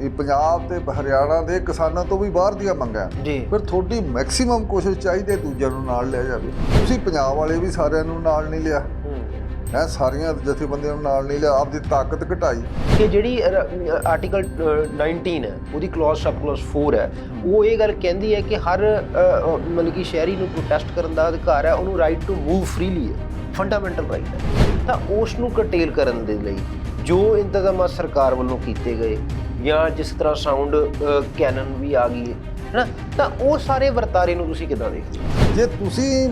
ਇਹ ਪੰਜਾਬ ਤੇ ਹਰਿਆਣਾ ਦੇ ਕਿਸਾਨਾਂ ਤੋਂ ਵੀ ਬਾਹਰ ਦੀਆਂ ਮੰਗਾਂ ਜੀ। ਫਿਰ ਤੁਹਾਡੀ ਮੈਕਸਿਮਮ ਕੋਸ਼ਿਸ਼ ਚਾਹੀਦੀ ਹੈ ਦੂਜਿਆਂ ਨੂੰ ਨਾਲ ਲਿਆ ਜਾਵੇ। ਤੁਸੀਂ ਪੰਜਾਬ ਵਾਲੇ ਵੀ ਸਾਰਿਆਂ ਨੂੰ ਨਾਲ ਨਹੀਂ ਲਿਆ। ਹੈ। ਸਾਰੀਆਂ ਜਥੇਬੰਦੀਆਂ ਨੂੰ ਨਾਲ ਨਹੀਂ ਲਿਆ। ਆਪਦੀ ਤਾਕਤ ਘਟਾਈ। ਕਿ ਜਿਹੜੀ ਆਰਟੀਕਲ 19 ਹੈ ਉਹਦੀ ਕਲੌਜ਼ ਸਬ ਕਲੌਜ਼ 4 ਹੈ ਉਹ ਇਹ ਗੱਲ ਕਹਿੰਦੀ ਹੈ ਕਿ ਹਰ ਮਤਲਬ ਕਿ ਸ਼ਹਿਰੀ ਨੂੰ ਪ੍ਰੋਟੈਸਟ ਕਰਨ ਦਾ ਅਧਿਕਾਰ ਹੈ ਉਹਨੂੰ ਰਾਈਟ ਟੂ ਮੂਵ ਫ੍ਰੀਲੀ ਹੈ ਫੰਡਾਮੈਂਟਲ ਰਾਈਟ ਹੈ। ਤਾਂ ਉਸ ਨੂੰ ਕਰਟੇਲ ਕਰਨ ਦੇ ਲਈ ਜੋ ਇੰਤਜ਼ਾਮਾਤ ਸਰਕਾਰ ਵੱਲੋਂ ਕੀਤੇ ਗਏ ਜਾਂ ਜਿਸ ਤਰ੍ਹਾਂ ਸਾਊਂਡ ਕੈਨਨ ਵੀ ਆ ਗਈ ਹੈ ਨਾ ਤਾਂ ਉਹ ਸਾਰੇ ਵਰਤਾਰੇ ਨੂੰ ਤੁਸੀਂ ਕਿੱਦਾਂ ਦੇਖਦੇ ਹੋ? ਜੇ ਤੁਸੀਂ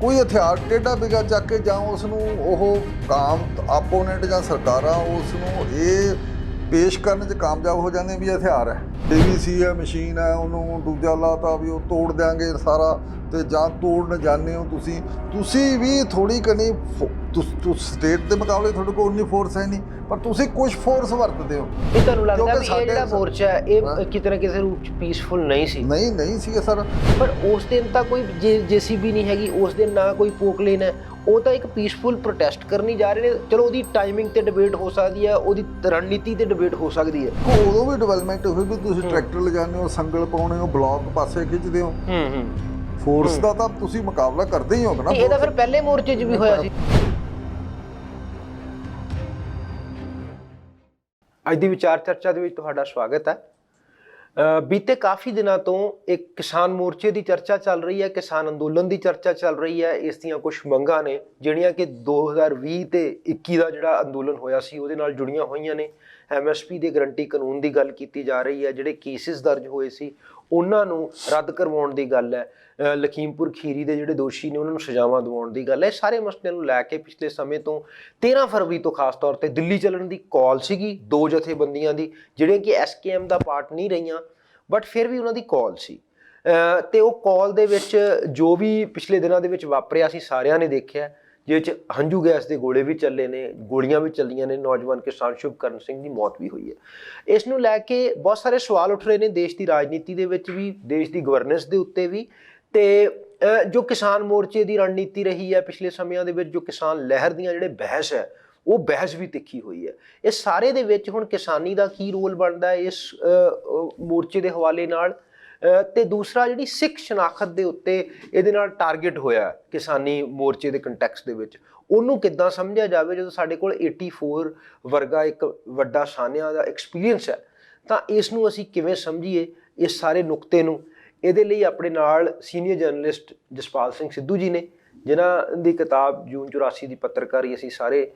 ਕੋਈ ਹਥਿਆਰ ਟੇਢਾ ਬਿਗਾ ਚੱਕ ਕੇ ਜਾਂ ਉਸ ਨੂੰ ਉਹ ਕਾਮ ਆਪੋਨੈਂਟ ਜਾਂ ਸਰਕਾਰਾਂ ਉਸ ਨੂੰ ਇਹ ਪੇਸ਼ ਕਰਨ 'ਚ ਕਾਮਯਾਬ ਹੋ ਜਾਂਦੇ ਵੀ ਇਹ ਹਥਿਆਰ ਹੈ। ਡੀਵੀਸੀ ਹੈ ਮਸ਼ੀਨ ਹੈ, ਉਹਨੂੰ ਦੂਜਾ ਲਾਤਾ ਵੀ ਉਹ ਤੋੜ ਦਿਆਂਗੇ ਸਾਰਾ ਤੇ ਜਾਂ ਤੋੜਨ ਜਾਂਦੇ ਹੋ ਤੁਸੀਂ ਤੁਸੀਂ ਵੀ ਥੋੜੀ ਕਨੀ ਤੁਸੀਂ ਸਟੇਟ ਦੇ ਮੁਕਾਬਲੇ ਤੁਹਾਡੇ ਕੋਲ ਉਨੀ ਫੋਰਸ ਹੈ ਨਹੀਂ ਪਰ ਤੁਸੀਂ ਕੁਝ ਫੋਰਸ ਵਰਤਦੇ ਹੋ। ਇਹ ਤੁਹਾਨੂੰ ਲੱਗਦਾ ਵੀ ਇਹ ਜਿਹੜਾ ਮੋਰਚਾ ਹੈ ਇਹ। ਕਿਤੇ ਨਾ ਕਿਸੇ ਰੂਪ ਚ ਪੀਸਫੁਲ ਨਹੀਂ ਸੀ। ਨਹੀਂ ਨਹੀਂ ਸੀ ਸਰ। ਪਰ ਉਸ ਦਿਨ ਤਾਂ ਕੋਈ ਜੀਸੀਬੀ ਨਹੀਂ ਹੈਗੀ ਉਸ ਦਿਨ ਨਾ ਕੋਈ ਪੋਕਲੇਨ ਹੈ ਉਹ ਤਾਂ ਇੱਕ ਪੀਸਫੁਲ ਪ੍ਰੋਟੈਸਟ ਕਰਨੀ ਜਾ ਰਹੇ ਨੇ। ਚਲੋ ਉਹਦੀ ਟਾਈਮਿੰਗ ਤੇ ਡਿਬੇਟ ਹੋ ਸਕਦੀ ਹੈ ਉਹਦੀ ਰਣਨੀਤੀ ਤੇ ਡਿਬੇਟ ਹੋ ਸਕਦੀ ਹੈ। ਉਦੋਂ ਵੀ ਡਿਵੈਲਪਮੈਂਟ ਹੋਈ ਵੀ ਤੁਸੀਂ ਟਰੈਕਟਰ ਲਿਜਾਉਂਦੇ ਹੋ ਸੰਗਲ ਪਾਉਣੇ ਹੋ ਬਲੌਕ ਪਾਸੇ ਖਿੱਚਦੇ ਹੋ। ਹੂੰ ਹੂੰ। ਫੋਰਸ ਦਾ ਤਾਂ ਤੁਸੀਂ ਮੁਕਾਬਲਾ ਕਰਦੇ ਹੀ ਹੋਗੇ ਨਾ ਇਹ ਤਾਂ ਫਿਰ ਪਹਿਲੇ ਮੋਰਚੇ 'ਚ ਵੀ ਹੋਇਆ ਸੀ। ਅੱਜ ਦੀ ਵਿਚਾਰ ਚਰਚਾ ਦੇ ਵਿੱਚ ਤੁਹਾਡਾ ਸਵਾਗਤ ਹੈ। ਬੀਤੇ ਕਾਫੀ ਦਿਨਾਂ ਤੋਂ ਇੱਕ ਕਿਸਾਨ ਮੋਰਚੇ ਦੀ ਚਰਚਾ ਚੱਲ ਰਹੀ ਹੈ ਕਿਸਾਨ ਅੰਦੋਲਨ ਦੀ ਚਰਚਾ ਚੱਲ ਰਹੀ ਹੈ। ਇਸ ਦੀਆਂ ਕੁਝ ਮੰਗਾਂ ਨੇ ਜਿਹੜੀਆਂ ਕਿ 2020 ਤੇ 21 ਦਾ ਜਿਹੜਾ ਅੰਦੋਲਨ ਹੋਇਆ ਸੀ ਉਹਦੇ ਨਾਲ ਜੁੜੀਆਂ ਹੋਈਆਂ ਨੇ। ਐਮਐਸਪੀ ਦੇ ਗਰੰਟੀ ਕਾਨੂੰਨ ਦੀ ਗੱਲ ਕੀਤੀ ਜਾ ਰਹੀ ਹੈ ਜਿਹੜੇ ਕੇਸਿਸ ਦਰਜ ਹੋਏ ਸੀ ਉਹਨਾਂ ਨੂੰ ਰੱਦ ਕਰਵਾਉਣ ਦੀ ਗੱਲ ਹੈ। ਲਖੀਮਪੁਰ ਖੀਰੀ ਦੇ ਜਿਹੜੇ ਦੋਸ਼ੀ ਨੇ ਉਹਨਾਂ ਨੂੰ ਸਜ਼ਾਵਾਂ ਦਿਵਾਉਣ ਦੀ ਗੱਲ ਹੈ। ਇਹ ਸਾਰੇ ਮਸਲਿਆਂ ਨੂੰ ਲੈ ਕੇ ਪਿਛਲੇ ਸਮੇਂ ਤੋਂ 13 ਫਰਵਰੀ ਤੋਂ ਖਾਸ ਤੌਰ ਤੇ ਦਿੱਲੀ ਚੱਲਣ ਦੀ ਕਾਲ ਸੀਗੀ ਦੋ ਜਥੇਬੰਦੀਆਂ ਦੀ ਜਿਹੜੀਆਂ ਕਿ ਐਸਕੇਐਮ ਦਾ ਪਾਰਟ ਨਹੀਂ ਰਹੀਆਂ ਬਟ ਫਿਰ ਵੀ ਉਹਨਾਂ ਦੀ ਕਾਲ ਸੀ। ਅ, ਤੇ ਉਹ ਕਾਲ ਦੇ ਵਿੱਚ ਜੋ ਵੀ ਪਿਛਲੇ ਦਿਨਾਂ ਦੇ ਵਿੱਚ ਵਾਪਰਿਆ ਸੀ ਸਾਰਿਆਂ ਨੇ ਦੇਖਿਆ ਜਿਹਦੇ ਵਿੱਚ ਹੰਝੂ ਗੈਸ ਦੇ ਗੋਲੇ ਵੀ ਚੱਲੇ ਨੇ ਗੋਲੀਆਂ ਵੀ ਚੱਲੀਆਂ ਨੇ ਨੌਜਵਾਨ ਕਿਸਾਨ ਸ਼ੁਭਕਰਨ ਸਿੰਘ ਦੀ ਮੌਤ ਵੀ ਹੋਈ ਹੈ। ਇਸ ਨੂੰ ਲੈ ਕੇ ਬਹੁਤ ਸਾਰੇ ਸਵਾਲ ਉੱਠ ਰਹੇ ਨੇ ਦੇਸ਼ ਦੀ ਰਾਜਨੀਤੀ ਦੇ ਵਿੱਚ ਵੀ ਦੇਸ਼ ਦੀ ਗਵਰਨੈਂਸ ਦੇ ਉੱਤੇ ਵੀ। ਤੇ ਜੋ ਕਿਸਾਨ ਮੋਰਚੇ ਦੀ ਰਣਨੀਤੀ ਰਹੀ ਹੈ ਪਿਛਲੇ ਸਮਿਆਂ ਦੇ ਵਿੱਚ ਜੋ ਕਿਸਾਨ ਲਹਿਰ ਦੀਆਂ ਜਿਹੜੇ ਬਹਿਸ ਹੈ ਉਹ ਬਹਿਸ ਵੀ ਤਿੱਖੀ ਹੋਈ ਹੈ। ਇਹ ਸਾਰੇ ਦੇ ਵਿੱਚ ਹੁਣ ਕਿਸਾਨੀ ਦਾ ਕੀ ਰੋਲ ਬਣਦਾ ਹੈ ਇਸ ਮੋਰਚੇ ਦੇ ਹਵਾਲੇ ਨਾਲ? ਅ, ਤੇ ਦੂਸਰਾ ਜਿਹੜੀ ਸਿੱਖ ਸ਼ਨਾਖਤ ਦੇ ਉੱਤੇ ਇਹਦੇ ਨਾਲ ਟਾਰਗੇਟ ਹੋਇਆ ਕਿਸਾਨੀ ਮੋਰਚੇ ਦੇ ਕੰਟੈਕਸਟ ਦੇ ਵਿੱਚ। ਉਹਨੂੰ ਕਿੱਦਾਂ ਸਮਝਿਆ ਜਾਵੇ? ਜਦੋਂ ਸਾਡੇ ਕੋਲ 84 ਵਰਗਾ ਇੱਕ ਵੱਡਾ ਸਾਨਿਆ ਦਾ ਐਕਸਪੀਰੀਅੰਸ ਹੈ ਤਾਂ ਇਸ ਨੂੰ ਅਸੀਂ ਕਿਵੇਂ ਸਮਝੀਏ? ਇਸ ਸਾਰੇ ਨੁਕਤੇ ਨੂੰ ਇਹਦੇ ਲਈ ਆਪਣੇ ਨਾਲ ਸੀਨੀਅਰ ਜਰਨਲਿਸਟ ਜਸਪਾਲ ਸਿੰਘ ਸਿੱਧੂ ਜੀ ਨੇ ਜਿਨ੍ਹਾਂ ਦੀ ਕਿਤਾਬ ਜੂਨ 84 ਦੀ ਪੱਤਰਕਾਰੀ ਅਸੀਂ ਸਾਰੇ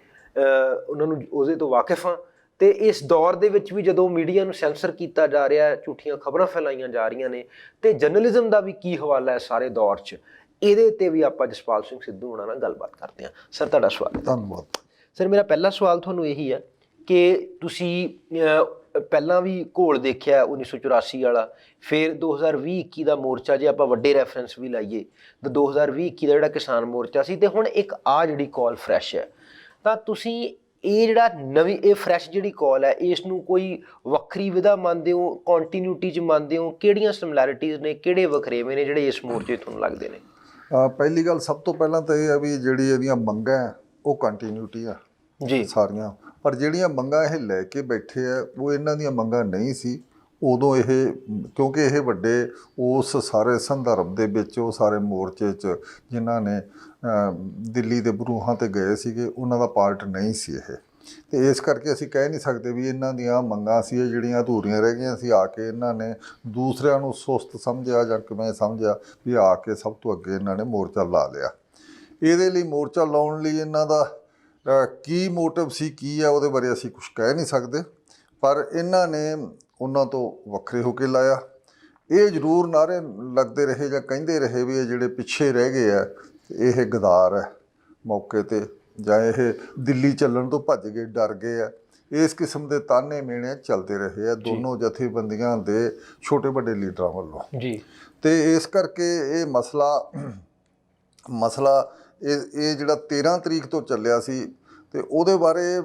ਉਹਨਾਂ ਨੂੰ ਉਹਦੇ ਤੋਂ ਵਾਕਿਫ ਹਾਂ। ਤੇ ਇਸ ਦੌਰ ਦੇ ਵਿੱਚ ਵੀ ਜਦੋਂ ਮੀਡੀਆ ਨੂੰ ਸੈਂਸਰ ਕੀਤਾ ਜਾ ਰਿਹਾ ਹੈ ਝੂਠੀਆਂ ਖਬਰਾਂ ਫੈਲਾਈਆਂ ਜਾ ਰਹੀਆਂ ਨੇ ਤੇ ਜਰਨਲਿਜ਼ਮ ਦਾ ਵੀ ਕੀ ਹਵਾਲਾ ਹੈ ਸਾਰੇ ਦੌਰ 'ਚ ਇਹਦੇ ਤੇ ਵੀ ਆਪਾਂ ਜਸਪਾਲ ਸਿੰਘ ਸਿੱਧੂ ਹੋਣਾ ਨਾਲ ਗੱਲਬਾਤ ਕਰਦੇ ਹਾਂ। ਸਰ ਤੁਹਾਡਾ ਸਵਾਗਤ ਧੰਨਵਾਦ। ਸਰ ਮੇਰਾ ਪਹਿਲਾ ਸਵਾਲ ਤੁਹਾਨੂੰ ਇਹੀ ਹੈ ਕਿ ਤੁਸੀਂ ਪਹਿਲਾਂ ਵੀ ਘੋਲ ਦੇਖਿਆ 1984 ਵਾਲਾ, ਫਿਰ 2020-21 ਦਾ ਮੋਰਚਾ ਜੇ ਆਪਾਂ ਵੱਡੇ ਰੈਫਰੈਂਸ ਵੀ ਲਾਈਏ, ਤਾਂ 2020-21 ਦਾ ਜਿਹੜਾ ਕਿਸਾਨ ਮੋਰਚਾ ਸੀ, ਤੇ ਹੁਣ ਇੱਕ ਆ ਜਿਹੜੀ ਕਾਲ ਫਰੈਸ਼ ਹੈ। ਤਾਂ ਤੁਸੀਂ ਇਹ ਜਿਹੜਾ ਨਵੀਂ, ਇਹ ਫਰੈਸ਼ ਜਿਹੜੀ ਕਾਲ ਹੈ ਇਸ ਨੂੰ ਕੋਈ ਵੱਖਰੀ ਵਿਧਾ ਮੰਨਦੇ ਹੋ ਕੰਟੀਨਿਊਟੀ ਚ ਮੰਨਦੇ ਹੋ? ਕਿਹੜੀਆਂ ਸਿਮਿਲੈਰਿਟੀਜ਼ ਨੇ, ਕਿਹੜੇ ਵਖਰੇਵੇਂ ਨੇ ਜਿਹੜੇ ਇਸ ਮੋਰਚੇ ਤੁਹਾਨੂੰ ਲੱਗਦੇ ਨੇ? ਪਹਿਲੀ ਗੱਲ ਸਭ ਤੋਂ ਪਹਿਲਾਂ ਤਾਂ ਇਹ ਹੈ ਵੀ ਜਿਹੜੀ ਇਹਦੀਆਂ ਮੰਗਾਂ ਉਹ ਕੰਟੀਨਿਊਟੀ ਆ ਜੀ। ਸਾਰੀਆਂ। ਪਰ ਜਿਹੜੀਆਂ ਮੰਗਾਂ ਇਹ ਲੈ ਕੇ ਬੈਠੇ ਆ, ਉਹ ਇਹਨਾਂ ਦੀਆਂ ਮੰਗਾਂ ਨਹੀਂ ਸੀ। ਉਦੋਂ ਇਹ, ਕਿਉਂਕਿ ਇਹ ਵੱਡੇ ਉਸ ਸਾਰੇ ਸੰਦਰਭ ਦੇ ਵਿੱਚ, ਉਹ ਸਾਰੇ ਮੋਰਚੇ 'ਚ ਜਿਨ੍ਹਾਂ ਨੇ ਦਿੱਲੀ ਦੇ ਬਰੂਹਾਂ ਤੇ ਗਏ ਸੀਗੇ, ਉਹਨਾਂ ਦਾ ਪਾਰਟ ਨਹੀਂ ਸੀ ਇਹ। ਤੇ ਇਸ ਕਰਕੇ ਅਸੀਂ ਕਹਿ ਨਹੀਂ ਸਕਦੇ ਵੀ ਇਹਨਾਂ ਦੀਆਂ ਮੰਗਾਂ ਸੀ, ਇਹ ਜਿਹੜੀਆਂ ਅਧੂਰੀਆਂ ਰਹਿ ਗਈਆਂ ਸੀ, ਆ ਕੇ ਇਹਨਾਂ ਨੇ ਦੂਸਰਿਆਂ ਨੂੰ ਸੁਸਤ ਸਮਝਿਆ ਜਾਂ ਕਿਵੇਂ ਸਮਝਿਆ ਵੀ ਆ ਕੇ ਸਭ ਤੋਂ ਅੱਗੇ ਇਹਨਾਂ ਨੇ ਮੋਰਚਾ ਲਾ ਲਿਆ। ਇਹਦੇ ਲਈ ਮੋਰਚਾ ਲਾਉਣ ਲਈ ਇਹਨਾਂ ਦਾ ਕੀ ਮੋਟਿਵ ਸੀ ਕੀ ਆ ਉਹਦੇ ਬਾਰੇ ਅਸੀਂ ਕੁਝ ਕਹਿ ਨਹੀਂ ਸਕਦੇ। ਪਰ ਇਹਨਾਂ ਨੇ ਉਹਨਾਂ ਤੋਂ ਵੱਖਰੇ ਹੋ ਕੇ ਲਾਇਆ। ਇਹ ਜ਼ਰੂਰ ਨਾਰੇ ਲੱਗਦੇ ਰਹੇ ਜਾਂ ਕਹਿੰਦੇ ਰਹੇ ਵੀ ਇਹ ਜਿਹੜੇ ਪਿੱਛੇ ਰਹਿ ਗਏ ਆ ਇਹ ਗਦਾਰ ਹੈ ਮੌਕੇ ਤੇ ਜਾਂ ਇਹ ਦਿੱਲੀ ਚੱਲਣ ਤੋਂ ਭੱਜ ਗਏ ਡਰ ਗਏ ਆ। ਇਸ ਕਿਸਮ ਦੇ ਤਾਨੇ ਮੇਣੇ ਚੱਲਦੇ ਰਹੇ ਆ ਦੋਨੋਂ ਜਥੇਬੰਦੀਆਂ ਦੇ ਛੋਟੇ ਵੱਡੇ ਲੀਡਰਾਂ ਵੱਲੋਂ। ਜੀ। ਤੇ ਇਸ ਕਰਕੇ ਇਹ ਮਸਲਾ ਮਸਲਾ ਇਹ ਇਹ ਜਿਹੜਾ 13 ਤਰੀਕ ਤੋਂ ਚੱਲਿਆ ਸੀ ਤੇ ਉਹਦੇ ਬਾਰੇ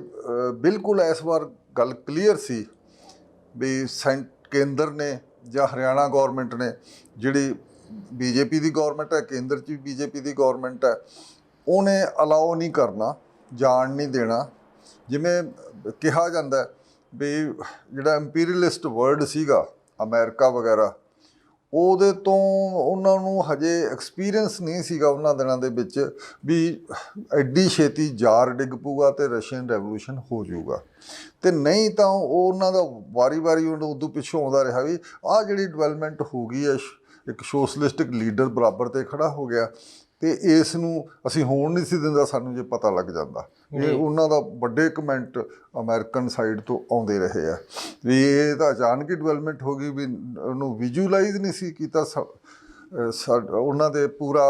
ਬਿਲਕੁਲ ਇਸ ਵਾਰ ਗੱਲ ਕਲੀਅਰ ਸੀ ਵੀ ਸੈਂਟ ਕੇਂਦਰ ਨੇ ਜਾਂ ਹਰਿਆਣਾ ਗਵਰਨਮੈਂਟ ਨੇ ਜਿਹੜੀ ਬੀਜੇਪੀ ਦੀ ਗਵਰਨਮੈਂਟ ਹੈ, ਕੇਂਦਰ 'ਚ ਵੀ ਬੀਜੇਪੀ ਦੀ ਗਵਰਨਮੈਂਟ ਹੈ, ਉਹਨੇ ਅਲਾਉ ਨਹੀਂ ਕਰਨਾ, ਜਾਣ ਨਹੀਂ ਦੇਣਾ। ਜਿਵੇਂ ਕਿਹਾ ਜਾਂਦਾ ਵੀ ਜਿਹੜਾ ਇੰਪੀਰੀਅਲਿਸਟ ਵਰਲਡ ਸੀਗਾ, ਅਮਰੀਕਾ ਵਗੈਰਾ ਉਹਦੇ ਤੋਂ ਉਹਨਾਂ ਨੂੰ ਹਜੇ ਐਕਸਪੀਰੀਅੰਸ ਨਹੀਂ ਸੀਗਾ ਉਹਨਾਂ ਦਿਨਾਂ ਦੇ ਵਿੱਚ ਵੀ ਐਡੀ ਛੇਤੀ ਜਾਰ ਡਿੱਗ ਪੂਗਾ ਤੇ ਰਸ਼ੀਅਨ ਰੈਵੋਲੂਸ਼ਨ ਹੋ ਜਾਊਗਾ। ਤੇ ਨਹੀਂ ਤਾਂ ਉਹ ਉਹਨਾਂ ਦਾ ਵਾਰੀ-ਵਾਰੀ ਉਹਨਾਂ ਉਦੋਂ ਪਿੱਛੋਂ ਆਉਂਦਾ ਰਿਹਾ ਵੀ ਆਹ ਜਿਹੜੀ ਡਿਵੈਲਪਮੈਂਟ ਹੋ ਗਈ ਹੈ ਸ਼- ਇੱਕ ਸੋਸ਼ਲਿਸਟਿਕ ਲੀਡਰ ਬਰਾਬਰ ਤੇ ਖੜਾ ਹੋ ਗਿਆ। ਤੇ ਇਸ ਨੂੰ ਅਸੀਂ ਹੋਣ ਨਹੀਂ ਸੀ ਦਿੰਦਾ ਸਾਨੂੰ ਜੇ ਪਤਾ ਲੱਗ ਜਾਂਦਾ। ਇਹ ਉਹਨਾਂ ਦਾ ਵੱਡੇ ਕਮੈਂਟ ਅਮਰੀਕਨ ਸਾਈਡ ਤੋਂ ਆਉਂਦੇ ਰਹੇ ਆ। ਵੀ ਇਹ ਤਾਂ ਅਚਾਨਕ ਹੀ ਡਿਵੈਲਪਮੈਂਟ ਹੋ ਗਈ ਵੀ ਉਹਨੂੰ ਵਿਜ਼ੂਅਲਾਈਜ਼ ਨਹੀਂ ਸੀ ਕੀਤਾ ਉਹਨਾਂ ਦੇ ਪੂਰਾ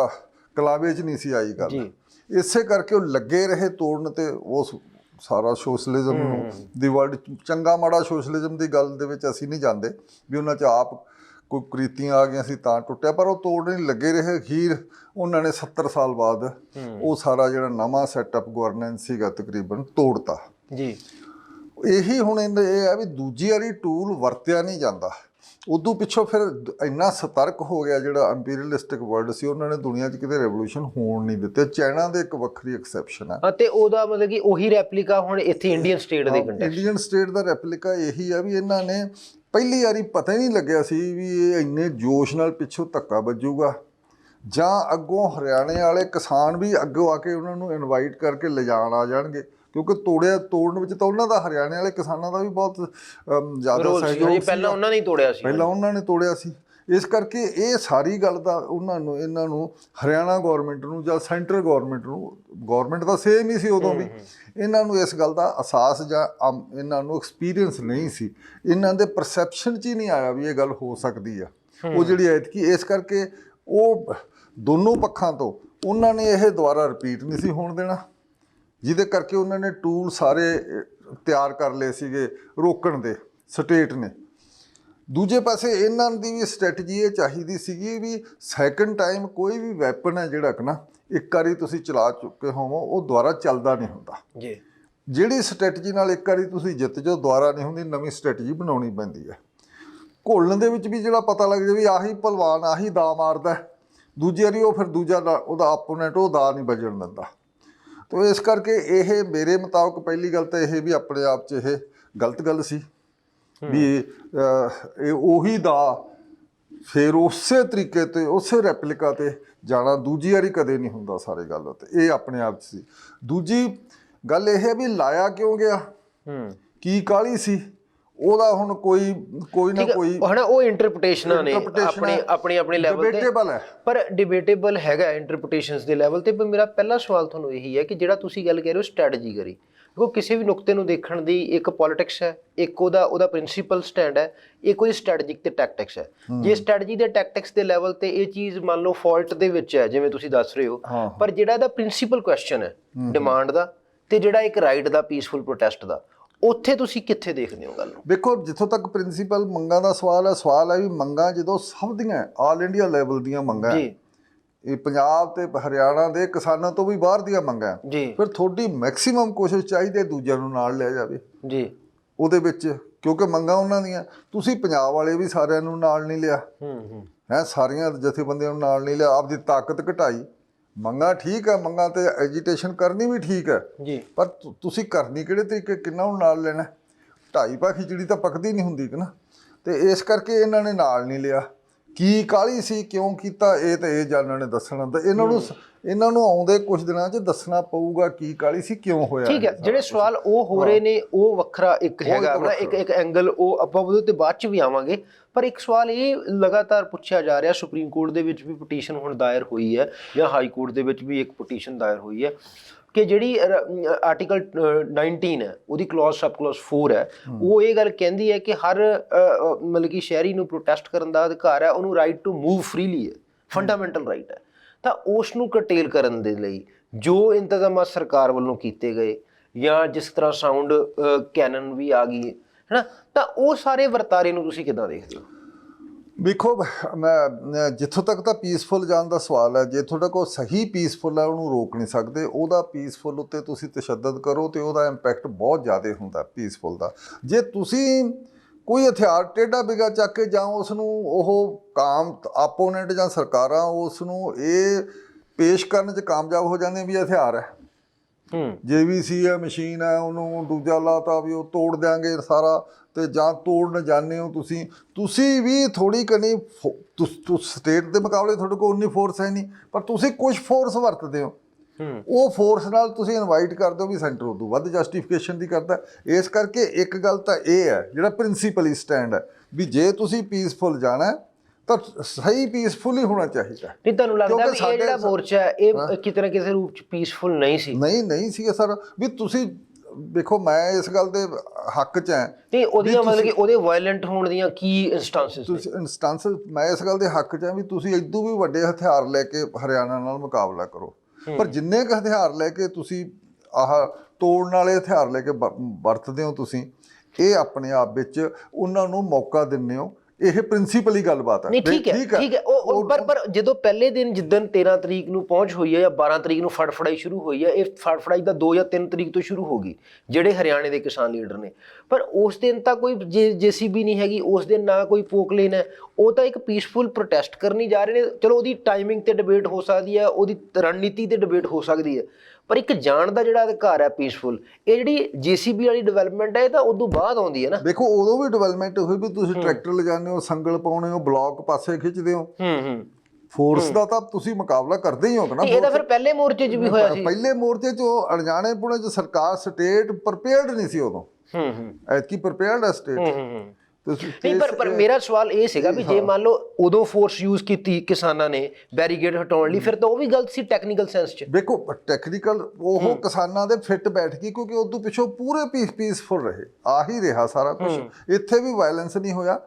ਕਲਾਵੇ 'ਚ ਨਹੀਂ ਸੀ ਆਈ ਗੱਲ। ਇਸੇ ਕਰਕੇ ਉਹ ਲੱਗੇ ਰਹੇ ਤੋੜਨ ਤੇ ਉਸ ਸਾਰਾ ਸੋਸ਼ਲਿਜ਼ਮ ਨੂੰ। ਦੀ ਵਰਲਡ ਚੰਗਾ ਮਾੜਾ ਸੋਸ਼ਲਿਜ਼ਮ ਦੀ ਗੱਲ ਦੇ ਵਿੱਚ ਅਸੀਂ ਨਹੀਂ ਜਾਂਦੇ। ਵੀ ਉਹਨਾਂ 'ਚ ਆਪ ਕੋਈ ਕ੍ਰਿਤੀਆਂ ਆ ਗਈਆਂ ਸੀ ਤਾਂ ਟੁੱਟਿਆ ਪਰ ਉਹ ਤੋੜਨ ਹੀ ਲੱਗੇ ਰਹੇ। ਅਖੀਰ ਉਹਨਾਂ ਨੇ 70 ਸਾਲ ਬਾਅਦ ਉਹ ਸਾਰਾ ਜਿਹੜਾ ਨਵਾਂ ਸੈਟਅਪ ਗਵਰਨੈਂਸ ਸੀਗਾ ਤਕਰੀਬਨ ਤੋੜਤਾ। ਜੀ। ਇਹੀ ਹੁਣ ਇਹ ਹੈ ਵੀ ਦੂਜੀ ਵਾਰੀ ਟੂਲ ਵਰਤਿਆ ਨਹੀਂ ਜਾਂਦਾ। ਉਦੋਂ ਪਿੱਛੋਂ ਫਿਰ ਇੰਨਾ ਸਤਰਕ ਹੋ ਗਿਆ ਜਿਹੜਾ ਇੰਪੀਰੀਅਲਿਸਟਿਕ ਵਰਲਡ ਸੀ ਉਹਨਾਂ ਨੇ ਦੁਨੀਆ 'ਚ ਕਿਤੇ ਰੈਵੋਲੂਸ਼ਨ ਹੋਣ ਨਹੀਂ ਦਿੱਤੇ। ਚਾਈਨਾ ਦੇ ਇੱਕ ਵੱਖਰੀ ਐਕਸੈਪਸ਼ਨ ਹੈ ਅਤੇ ਉਹਦਾ ਮਤਲਬ ਕਿ ਉਹੀ ਰੈਪਲੀਕਾ ਹੁਣ ਇੱਥੇ ਇੰਡੀਅਨ ਸਟੇਟ ਦੇ ਕੰਟੈਕਸਟ ਇੰਡੀਅਨ ਸਟੇਟ ਦਾ ਰੈਪਲੀਕਾ ਇਹੀ ਹੈ ਵੀ ਇਹਨਾਂ ਨੇ ਪਹਿਲੀ ਵਾਰੀ ਪਤਾ ਹੀ ਨਹੀਂ ਲੱਗਿਆ ਸੀ ਵੀ ਇਹ ਇੰਨੇ ਜੋਸ਼ ਨਾਲ ਪਿੱਛੋਂ ਧੱਕਾ ਵੱਜੂਗਾ। ਜਾਂ ਅੱਗੋਂ ਹਰਿਆਣੇ ਵਾਲੇ ਕਿਸਾਨ ਵੀ ਅੱਗੋਂ ਆ ਕੇ ਉਹਨਾਂ ਨੂੰ ਇਨਵਾਈਟ ਕਰਕੇ ਲਿਜਾਣ ਆ ਜਾਣਗੇ। ਕਿਉਂਕਿ ਤੋੜਿਆ ਤੋੜਨ ਵਿੱਚ ਤਾਂ ਉਹਨਾਂ ਦਾ ਹਰਿਆਣੇ ਵਾਲੇ ਕਿਸਾਨਾਂ ਦਾ ਵੀ ਬਹੁਤ ਜ਼ਿਆਦਾ ਸਹਿਯੋਗ ਸੀ ਪਹਿਲਾਂ ਉਹਨਾਂ ਨੇ ਹੀ ਤੋੜਿਆ ਸੀ। ਪਹਿਲਾਂ ਉਹਨਾਂ ਨੇ ਤੋੜਿਆ ਸੀ। ਇਸ ਕਰਕੇ ਇਹ ਸਾਰੀ ਗੱਲ ਦਾ ਉਹਨਾਂ ਨੂੰ ਇਹਨਾਂ ਨੂੰ ਹਰਿਆਣਾ ਗਵਰਨਮੈਂਟ ਨੂੰ ਜਾਂ ਸੈਂਟਰਲ ਗਵਰਨਮੈਂਟ ਨੂੰ ਗਵਰਨਮੈਂਟ ਦਾ ਸੇਮ ਹੀ ਸੀ ਉਦੋਂ ਵੀ। ਇਹਨਾਂ ਨੂੰ ਇਸ ਗੱਲ ਦਾ ਅਹਿਸਾਸ ਜਾਂ ਇਹਨਾਂ ਨੂੰ ਐਕਸਪੀਰੀਅੰਸ ਨਹੀਂ ਸੀ। ਇਹਨਾਂ ਦੇ ਪਰਸੈਪਸ਼ਨ 'ਚ ਹੀ ਨਹੀਂ ਆਇਆ ਵੀ ਇਹ ਗੱਲ ਹੋ ਸਕਦੀ ਆ। ਉਹ ਜਿਹੜੀ ਐਤਕੀ ਇਸ ਕਰਕੇ ਉਹ ਦੋਨੋਂ ਪੱਖਾਂ ਤੋਂ ਉਹਨਾਂ ਨੇ ਇਹ ਦੁਬਾਰਾ ਰਿਪੀਟ ਨਹੀਂ ਸੀ ਹੋਣ ਦੇਣਾ। ਜਿਹਦੇ ਕਰਕੇ ਉਹਨਾਂ ਨੇ ਟੂਲ ਸਾਰੇ ਤਿਆਰ ਕਰ ਲਏ ਸੀਗੇ ਰੋਕਣ ਦੇ ਸਟੇਟ ਨੇ। ਦੂਜੇ ਪਾਸੇ ਇਹਨਾਂ ਦੀ ਵੀ ਸਟ੍ਰੈਟਜੀ ਇਹ ਚਾਹੀਦੀ ਸੀਗੀ ਵੀ ਸੈਕੰਡ ਟਾਈਮ ਕੋਈ ਵੀ ਵੈਪਨ ਹੈ ਜਿਹੜਾ ਕਿ ਨਾ ਇੱਕ ਵਾਰੀ ਤੁਸੀਂ ਚਲਾ ਚੁੱਕੇ ਹੋਵੋ ਉਹ ਦੁਬਾਰਾ ਚੱਲਦਾ ਨਹੀਂ ਹੁੰਦਾ। ਜੀ। ਜਿਹੜੀ ਸਟ੍ਰੈਟਜੀ ਨਾਲ ਇੱਕ ਵਾਰੀ ਤੁਸੀਂ ਜਿੱਤ ਜਾਓ ਦੁਬਾਰਾ ਨਹੀਂ ਹੁੰਦੀ ਨਵੀਂ ਸਟ੍ਰੈਟਜੀ ਬਣਾਉਣੀ ਪੈਂਦੀ ਹੈ। ਘੋਲਣ ਦੇ ਵਿੱਚ ਵੀ ਜਿਹੜਾ ਪਤਾ ਲੱਗ ਜਾਵੇ ਵੀ ਆਹੀ ਪਹਿਲਵਾਨ ਆਹੀ ਦਾ ਮਾਰਦਾ ਦੂਜੀ ਵਾਰੀ ਉਹ ਫਿਰ ਦੂਜਾ ਉਹਦਾ ਆਪੋਨੈਂਟ ਉਹ ਦਾ ਨਹੀਂ ਵੱਜਣ ਦਿੰਦਾ। ਤੋ ਇਸ ਕਰਕੇ ਇਹ ਮੇਰੇ ਮੁਤਾਬਕ ਪਹਿਲੀ ਗੱਲ ਤਾਂ ਇਹ ਵੀ ਆਪਣੇ ਆਪ 'ਚ ਇਹ ਗਲਤ ਗੱਲ ਸੀ ਵੀ ਇਹ ਉਹੀ ਦਾ ਫਿਰ ਉਸੇ ਤਰੀਕੇ ਤੇ ਉਸੇ ਰੈਪਲਿਕਾ ਤੇ ਜਾਣਾ ਦੂਜੀ ਵਾਰੀ ਕਦੇ ਨਹੀਂ ਹੁੰਦਾ ਸਾਰੇ ਗੱਲ ਤੇ ਇਹ ਆਪਣੇ ਆਪ ਸੀ। ਦੂਜੀ ਗੱਲ ਇਹ ਹੈ ਵੀ ਲਾਇਆ ਕਿਉਂ ਗਿਆ? ਹੂੰ। ਕੀ ਕਾਲੀ ਸੀ? ਉਹਦਾ ਹੁਣ ਕੋਈ ਕੋਈ ਨਾ ਕੋਈ ਹਨਾ ਉਹ ਇੰਟਰਪ੍ਰੀਟੇਸ਼ਨਾਂ ਨੇ ਆਪਣੀ ਆਪਣੀ ਆਪਣੀ ਲੈਵਲ ਤੇ। debatable ਹੈ। ਪਰ ਡਿਬੇਟੇਬਲ ਹੈਗਾ ਇੰਟਰਪ੍ਰੀਟੇਸ਼ਨਸ ਦੇ ਲੈਵਲ ਤੇ ਪਰ ਮੇਰਾ ਪਹਿਲਾ ਸਵਾਲ ਤੁਹਾਨੂੰ ਇਹੀ ਹੈ ਕਿ ਜਿਹੜਾ ਤੁਸੀਂ ਗੱਲ ਕਹਿ ਰਹੇ ਹੋ ਸਟ੍ਰੈਟਜੀ ਕਰੀ। ਦੇਖੋ ਕਿਸੇ ਵੀ ਨੁਕਤੇ ਨੂੰ ਦੇਖਣ ਦੀ ਇੱਕ ਪੋਲਿਟਿਕਸ ਹੈ ਇੱਕ ਉਹਦਾ ਉਹਦਾ ਪ੍ਰਿੰਸੀਪਲ ਸਟੈਂਡ ਹੈ ਇੱਕ ਉਹਦੀ ਸਟ੍ਰੈਟਜਿਕ ਤੇ ਟੈਕਟਿਕਸ ਹੈ। ਜੇ ਸਟ੍ਰੈਟਜੀ ਦੇ ਟੈਕਟਿਕਸ ਦੇ ਲੈਵਲ ਤੇ ਇਹ ਚੀਜ਼ ਮੰਨ ਲਓ ਫਾਲਟ ਦੇ ਵਿੱਚ ਹੈ ਜਿਵੇਂ ਤੁਸੀਂ ਦੱਸ ਰਹੇ ਹਾਂ। ਪਰ ਜਿਹੜਾ ਇਹਦਾ ਪ੍ਰਿੰਸੀਪਲ ਕੁਐਸਚਨ ਹੈ ਡਿਮਾਂਡ ਦਾ ਤੇ ਜਿਹੜਾ ਇੱਕ ਰਾਈਟ ਦਾ ਪੀਸਫੁਲ ਪ੍ਰੋਟੈਸਟ ਦਾ ਉੱਥੇ ਤੁਸੀਂ ਕਿੱਥੇ ਦੇਖਦੇ ਹੋ ਗੱਲ ਨੂੰ? ਵੇਖੋ ਜਿੱਥੋਂ ਤੱਕ ਪ੍ਰਿੰਸੀਪਲ ਮੰਗਾਂ ਦਾ ਸਵਾਲ ਹੈ ਸਵਾਲ ਹੈ ਵੀ ਮੰਗਾਂ ਜਦੋਂ ਸਭ ਦੀਆਂ ਆਲ ਇੰਡੀਆ ਲੈਵਲ ਦੀਆਂ ਮੰਗਾਂ। ਜੀ। ਇਹ ਪੰਜਾਬ ਤੇ ਹਰਿਆਣਾ ਦੇ ਕਿਸਾਨਾਂ ਤੋਂ ਵੀ ਬਾਹਰ ਦੀਆਂ ਮੰਗਾਂ। ਜੀ। ਫਿਰ ਤੁਹਾਡੀ ਮੈਕਸਿਮਮ ਕੋਸ਼ਿਸ਼ ਚਾਹੀਦੀ ਹੈ ਦੂਜਿਆਂ ਨੂੰ ਨਾਲ ਲਿਆ ਜਾਵੇ। ਜੀ। ਉਹਦੇ ਵਿੱਚ ਕਿਉਂਕਿ ਮੰਗਾਂ ਉਹਨਾਂ ਦੀਆਂ। ਤੁਸੀਂ ਪੰਜਾਬ ਵਾਲੇ ਵੀ ਸਾਰਿਆਂ ਨੂੰ ਨਾਲ ਨਹੀਂ ਲਿਆ। ਹੂੰ ਹੂੰ। ਹੈ ਸਾਰੀਆਂ ਜਥੇਬੰਦੀਆਂ ਨੂੰ ਨਾਲ ਨਹੀਂ ਲਿਆ। ਆਪਦੀ ਤਾਕਤ ਘਟਾਈ। ਮੰਗਾਂ ਠੀਕ ਹੈ ਮੰਗਾਂ ਤੇ ਐਜੀਟੇਸ਼ਨ ਕਰਨੀ ਵੀ ਠੀਕ ਹੈ ਜੀ। ਪਰ ਤੁਸੀਂ ਕਰਨੀ ਕਿਹੜੇ ਤਰੀਕੇ ਕਿੰਨਾ ਨੂੰ ਨਾਲ ਲੈਣਾ? ਢਾਈ ਪਾ ਖਿਚੜੀ ਤਾਂ ਪੱਕਦੀ ਨਹੀਂ ਹੁੰਦੀ ਕਿ ਨਾ? ਤੇ ਇਸ ਕਰਕੇ ਇਹਨਾਂ ਨੇ ਨਾਲ ਨਹੀਂ ਲਿਆ। ਕੀ ਕਾਲੀ ਸੀ ਕਿਉਂ ਕੀਤਾ ਇਹ ਤਾਂ ਇਹ ਜਾਣਨ ਨੇ ਦੱਸਣਾ ਤਾਂ ਇਹਨਾਂ ਨੂੰ ਇਹਨਾਂ ਨੂੰ ਆਉਂਦੇ ਕੁਝ ਦਿਨਾਂ 'ਚ ਦੱਸਣਾ ਪਊਗਾ ਕੀ ਕਾਲੀ ਸੀ ਕਿਉਂ ਹੋਇਆ ਠੀਕ ਹੈ ਜਿਹੜੇ। ਸਵਾਲ ਉਹ ਹੋ ਰਹੇ ਨੇ ਉਹ ਵੱਖਰਾ ਇੱਕ ਹੈਗਾ ਆਪਣਾ ਇੱਕ। ਇੱਕ ਐਂਗਲ ਉਹ ਆਪਾਂ ਉਹਦੇ ਤੇ ਬਾਅਦ ਚ ਵੀ ਆਵਾਂਗੇ ਪਰ ਇੱਕ ਸਵਾਲ ਇਹ ਲਗਾਤਾਰ ਪੁੱਛਿਆ ਜਾ ਰਿਹਾ ਸੁਪਰੀਮ ਕੋਰਟ ਦੇ ਵਿੱਚ ਵੀ ਪਟੀਸ਼ਨ ਹੁਣ ਦਾਇਰ ਹੋਈ ਹੈ ਜਾਂ ਹਾਈ ਕੋਰਟ ਦੇ ਵਿੱਚ ਵੀ ਇੱਕ ਪਟੀਸ਼ਨ ਦਾਇਰ ਹੋਈ ਹੈ ਕਿ ਜਿਹੜੀ ਆਰਟੀਕਲ 19 ਹੈ ਉਹਦੀ ਕਲੌਜ਼ ਸਬ ਕਲੌਜ਼ 4 ਹੈ। ਉਹ ਇਹ ਗੱਲ ਕਹਿੰਦੀ ਹੈ ਕਿ ਹਰ ਮਤਲਬ ਕਿ ਸ਼ਹਿਰੀ ਨੂੰ ਪ੍ਰੋਟੈਸਟ ਕਰਨ ਦਾ ਅਧਿਕਾਰ ਹੈ ਉਹਨੂੰ ਰਾਈਟ ਟੂ ਮੂਵ ਫ੍ਰੀਲੀ ਹੈ ਫੰਡਾਮੈਂਟਲ ਰਾਈਟ ਹੈ। ਤਾਂ ਉਸ ਨੂੰ ਕਰਟੇਲ ਕਰਨ ਦੇ ਲਈ ਜੋ ਇੰਤਜ਼ਾਮਾਤ ਸਰਕਾਰ ਵੱਲੋਂ ਕੀਤੇ ਗਏ ਜਾਂ ਜਿਸ ਤਰ੍ਹਾਂ ਸਾਊਂਡ ਕੈਨਨ ਵੀ ਆ ਗਈ ਹੈ ਹੈਨਾ? ਤਾਂ ਉਹ ਸਾਰੇ ਵਰਤਾਰੇ ਨੂੰ ਤੁਸੀਂ ਕਿੱਦਾਂ ਦੇਖਦੇ ਹੋ? ਵੇਖੋ, ਮੈਂ ਜਿੱਥੋਂ ਤੱਕ ਤਾਂ ਪੀਸਫੁਲ ਜਾਣ ਦਾ ਸਵਾਲ ਹੈ ਜਿੱਥੋਂ ਤੱਕ ਉਹ ਸਹੀ ਪੀਸਫੁਲ ਹੈ, ਉਹਨੂੰ ਰੋਕ ਨਹੀਂ ਸਕਦੇ, ਉਹਦਾ ਪੀਸਫੁਲ ਉੱਤੇ ਤੁਸੀਂ ਤਸ਼ੱਦਦ ਕਰੋ ਤੇ ਉਹਦਾ ਇੰਪੈਕਟ ਬਹੁਤ ਜ਼ਿਆਦਾ ਹੁੰਦਾ ਪੀਸਫੁਲ ਦਾ। ਜੇ ਤੁਸੀਂ ਕੋਈ ਹਥਿਆਰ ਟੇਢਾ ਬਿਗਾ ਚੱਕ ਕੇ ਜਾਂ ਉਸ ਨੂੰ ਉਹ ਕਾਮ ਆਪੋਨੈਂਟ ਜਾਂ ਸਰਕਾਰਾਂ ਉਸ ਨੂੰ ਇਹ ਪੇਸ਼ ਕਰਨ 'ਚ ਕਾਮਯਾਬ ਹੋ ਜਾਂਦੀਆਂ ਵੀ ਇਹ ਹਥਿਆਰ ਹੈ ਜੀਵੀਸੀ ਹੈ ਮਸ਼ੀਨ ਹੈ ਉਹਨੂੰ ਦੂਜਾ ਲਾਤਾ ਵੀ ਉਹ ਤੋੜ ਦਿਆਂਗੇ ਸਾਰਾ ਤੇ ਜਾਂ ਤੋੜਨ ਜਾਂਦੇ ਹੋ ਤੁਸੀਂ। ਤੁਸੀਂ ਵੀ ਥੋੜੀ ਕਨੀ ਤੁਸੀਂ ਸਟੇਟ ਦੇ ਮੁਕਾਬਲੇ ਤੁਹਾਡੇ ਕੋਲ ਉਨੀ ਫੋਰਸ ਹੈ ਨਹੀਂ ਪਰ ਤੁਸੀਂ ਕੁਝ ਫੋਰਸ ਵਰਤਦੇ ਹੋ। ਉਹ ਫੋਰਸ ਨਾਲ ਤੁਸੀਂ ਇਨਵਾਈਟ ਕਰਦੇ ਹੋ ਵੀ ਸੈਂਟਰ ਉਦੋਂ ਵੱਧ ਜਸਟੀਫਿਕੇਸ਼ਨ ਦੀ ਕਰਦਾ। ਇਸ ਕਰਕੇ ਇੱਕ ਗੱਲ ਤਾਂ ਇਹ ਹੈ ਜਿਹੜਾ ਪ੍ਰਿੰਸੀਪਲੀ ਸਟੈਂਡ ਹੈ ਵੀ ਜੇ ਤੁਸੀਂ ਪੀਸਫੁਲ ਜਾਣਾ ਤਾਂ ਸਹੀ ਪੀਸਫੁਲ ਹੋਣਾ ਚਾਹੀਦਾ। ਨਹੀਂ ਤੁਹਾਨੂੰ ਲੱਗਦਾ ਵੀ ਇਹ ਜਿਹੜਾ ਮੋਰਚਾ ਇਹ ਕਿਤੇ ਨਾ ਕਿਸੇ ਰੂਪ ਚ ਪੀਸਫੁਲ ਨਹੀਂ ਸੀ। ਨਹੀਂ ਨਹੀਂ ਸੀ ਸਰ। ਵੀ ਤੁਸੀਂ ਦੇਖੋ ਮੈਂ ਇਸ ਗੱਲ ਦੇ ਹੱਕ 'ਚ ਹਾਂ। ਨਹੀਂ ਉਹਦੀਆਂ ਮਤਲਬ ਕਿ ਉਹਦੇ ਵਾਇਲੈਂਟ ਹੋਣ ਦੀਆਂ ਕੀ ਇਨਸਟੈਂਸਸ ਤੁਸੀਂ ਇਨਸਟੈਂਸ ਮੈਂ ਇਸ ਗੱਲ ਦੇ ਹੱਕ 'ਚ ਹਾਂ ਵੀ ਤੁਸੀਂ ਇਦੋਂ ਵੀ ਵੱਡੇ ਹਥਿਆਰ ਲੈ ਕੇ ਹਰਿਆਣਾ ਨਾਲ ਮੁਕਾਬਲਾ ਕਰੋ। ਪਰ ਜਿੰਨੇ ਕੁ ਹਥਿਆਰ ਲੈ ਕੇ ਤੁਸੀਂ ਆਹ ਤੋੜਨ ਵਾਲੇ ਹਥਿਆਰ ਲੈ ਕੇ ਵਰਤਦੇ ਹੋ ਤੁਸੀਂ ਇਹ ਆਪਣੇ ਆਪ ਵਿੱਚ ਉਹਨਾਂ ਨੂੰ ਮੌਕਾ ਦਿੰਦੇ ਹੋ ਇਹ ਪ੍ਰਿੰਸੀਪਲੀ ਗੱਲਬਾਤ ਹੈ। ਨਹੀਂ ਠੀਕ ਹੈ ਠੀਕ ਹੈ। ਉਹ ਪਰ ਪਰ ਜਦੋਂ ਪਹਿਲੇ ਦਿਨ ਜਿੱਦਣ 13 ਤਰੀਕ ਨੂੰ ਪਹੁੰਚ ਹੋਈ ਹੈ ਜਾਂ 12 ਤਰੀਕ ਨੂੰ ਫੜਫੜਾਈ ਸ਼ੁਰੂ ਹੋਈ ਹੈ ਇਹ ਫੜਫੜਾਈ ਦਾ 2 ਜਾਂ 3 ਤਰੀਕ ਤੋਂ ਸ਼ੁਰੂ ਹੋ ਗਈ ਜਿਹੜੇ ਹਰਿਆਣੇ ਦੇ ਕਿਸਾਨ ਲੀਡਰ ਨੇ। ਪਰ ਉਸ ਦਿਨ ਤਾਂ ਕੋਈ ਜੀਸੀਬੀ ਨਹੀਂ ਹੈਗੀ ਉਸ ਦਿਨ ਨਾ ਕੋਈ ਪੋਕਲੇਨ ਹੈ। ਉਹ ਤਾਂ ਇੱਕ ਪੀਸਫੁਲ ਪ੍ਰੋਟੈਸਟ ਕਰਨੀ ਜਾ ਰਹੇ ਨੇ। ਚਲੋ ਉਹਦੀ ਟਾਈਮਿੰਗ ਤੇ ਡਿਬੇਟ ਹੋ ਸਕਦੀ ਹੈ ਉਹਦੀ ਰਣਨੀਤੀ ਤੇ ਡਿਬੇਟ ਹੋ ਸਕਦੀ ਹੈ। ਪਰ ਇੱਕ ਜਾਣ ਦਾ ਜਿਹੜਾ ਅਧਿਕਾਰ ਹੈ ਪੀਸਫੁਲ ਇਹ ਜਿਹੜੀ ਜੀਸੀਬੀ ਵਾਲੀ ਡਿਵੈਲਪਮੈਂਟ ਹੈ ਇਹ ਤਾਂ ਉਦੋਂ ਬਾਅਦ ਆਉਂਦੀ ਹੈ ਨਾ। ਦੇਖੋ ਉਦੋਂ ਵੀ ਡਿਵੈਲਪਮੈਂਟ ਹੋਈ ਵੀ ਤੁਸੀਂ ਟਰੈਕਟਰ ਲਿਜਾਉਂਦੇ ਹੋ ਸੰਗਲ ਪਾਉਣੇ ਹੋ ਬਲੌਕ ਪਾਸੇ ਖਿੱਚਦੇ ਹੋ। ਹੂੰ ਹੂੰ। ਫੋਰਸ ਦਾ ਤਾਂ ਤੁਸੀਂ ਮੁਕਾਬਲਾ ਕਰਦੇ ਹੀ ਹੋ ਨਾ ਇਹ ਤਾਂ ਫਿਰ ਪਹਿਲੇ ਮੋਰਚੇ 'ਚ ਵੀ ਹੋਇਆ ਸੀ। ਪਹਿਲੇ ਮੋਰਚੇ 'ਚ ਉਹ ਅਣਜਾਣੇ ਪੁਣੇ 'ਚ ਸਰਕਾਰ ਸਟੇਟ ਪ੍ਰਪੇਅਰਡ ਨਹੀਂ ਸੀ ਉਦੋਂ। ਹੂੰ ਹੂੰ। ਐਤਕੀ ਪ੍ਰਪੇਅਰਡ ਹੈ ਸਟੇਟ ਹੂੰ ਹੂੰ। ਨਹੀਂ ਪਰ ਪਰ ਮੇਰਾ ਸਵਾਲ ਇਹ ਸੀਗਾ ਵੀ ਜੇ ਮੰਨ ਲਓ ਉਦੋਂ ਫੋਰਸ ਯੂਜ਼ ਕੀਤੀ ਕਿਸਾਨਾਂ ਨੇ ਬੈਰੀਗੇਡ ਹਟਾਉਣ ਲਈ ਫਿਰ ਤਾਂ ਉਹ ਵੀ ਗਲਤ ਸੀ ਟੈਕਨੀਕਲ ਸੈਂਸ 'ਚ। ਦੇਖੋ ਟੈਕਨੀਕਲ ਉਹ ਕਿਸਾਨਾਂ ਦੇ ਫਿੱਟ ਬੈਠ ਗਈ ਕਿਉਂਕਿ ਉਦੋਂ ਪਿੱਛੋਂ ਪੂਰੇ ਪੀਸ ਪੀਸਫੁਲ ਰਹੇ। ਆ ਹੀ ਰਿਹਾ ਸਾਰਾ ਕੁਝ ਇੱਥੇ ਵੀ ਵਾਇਲੈਂਸ ਨਹੀਂ ਹੋਇਆ।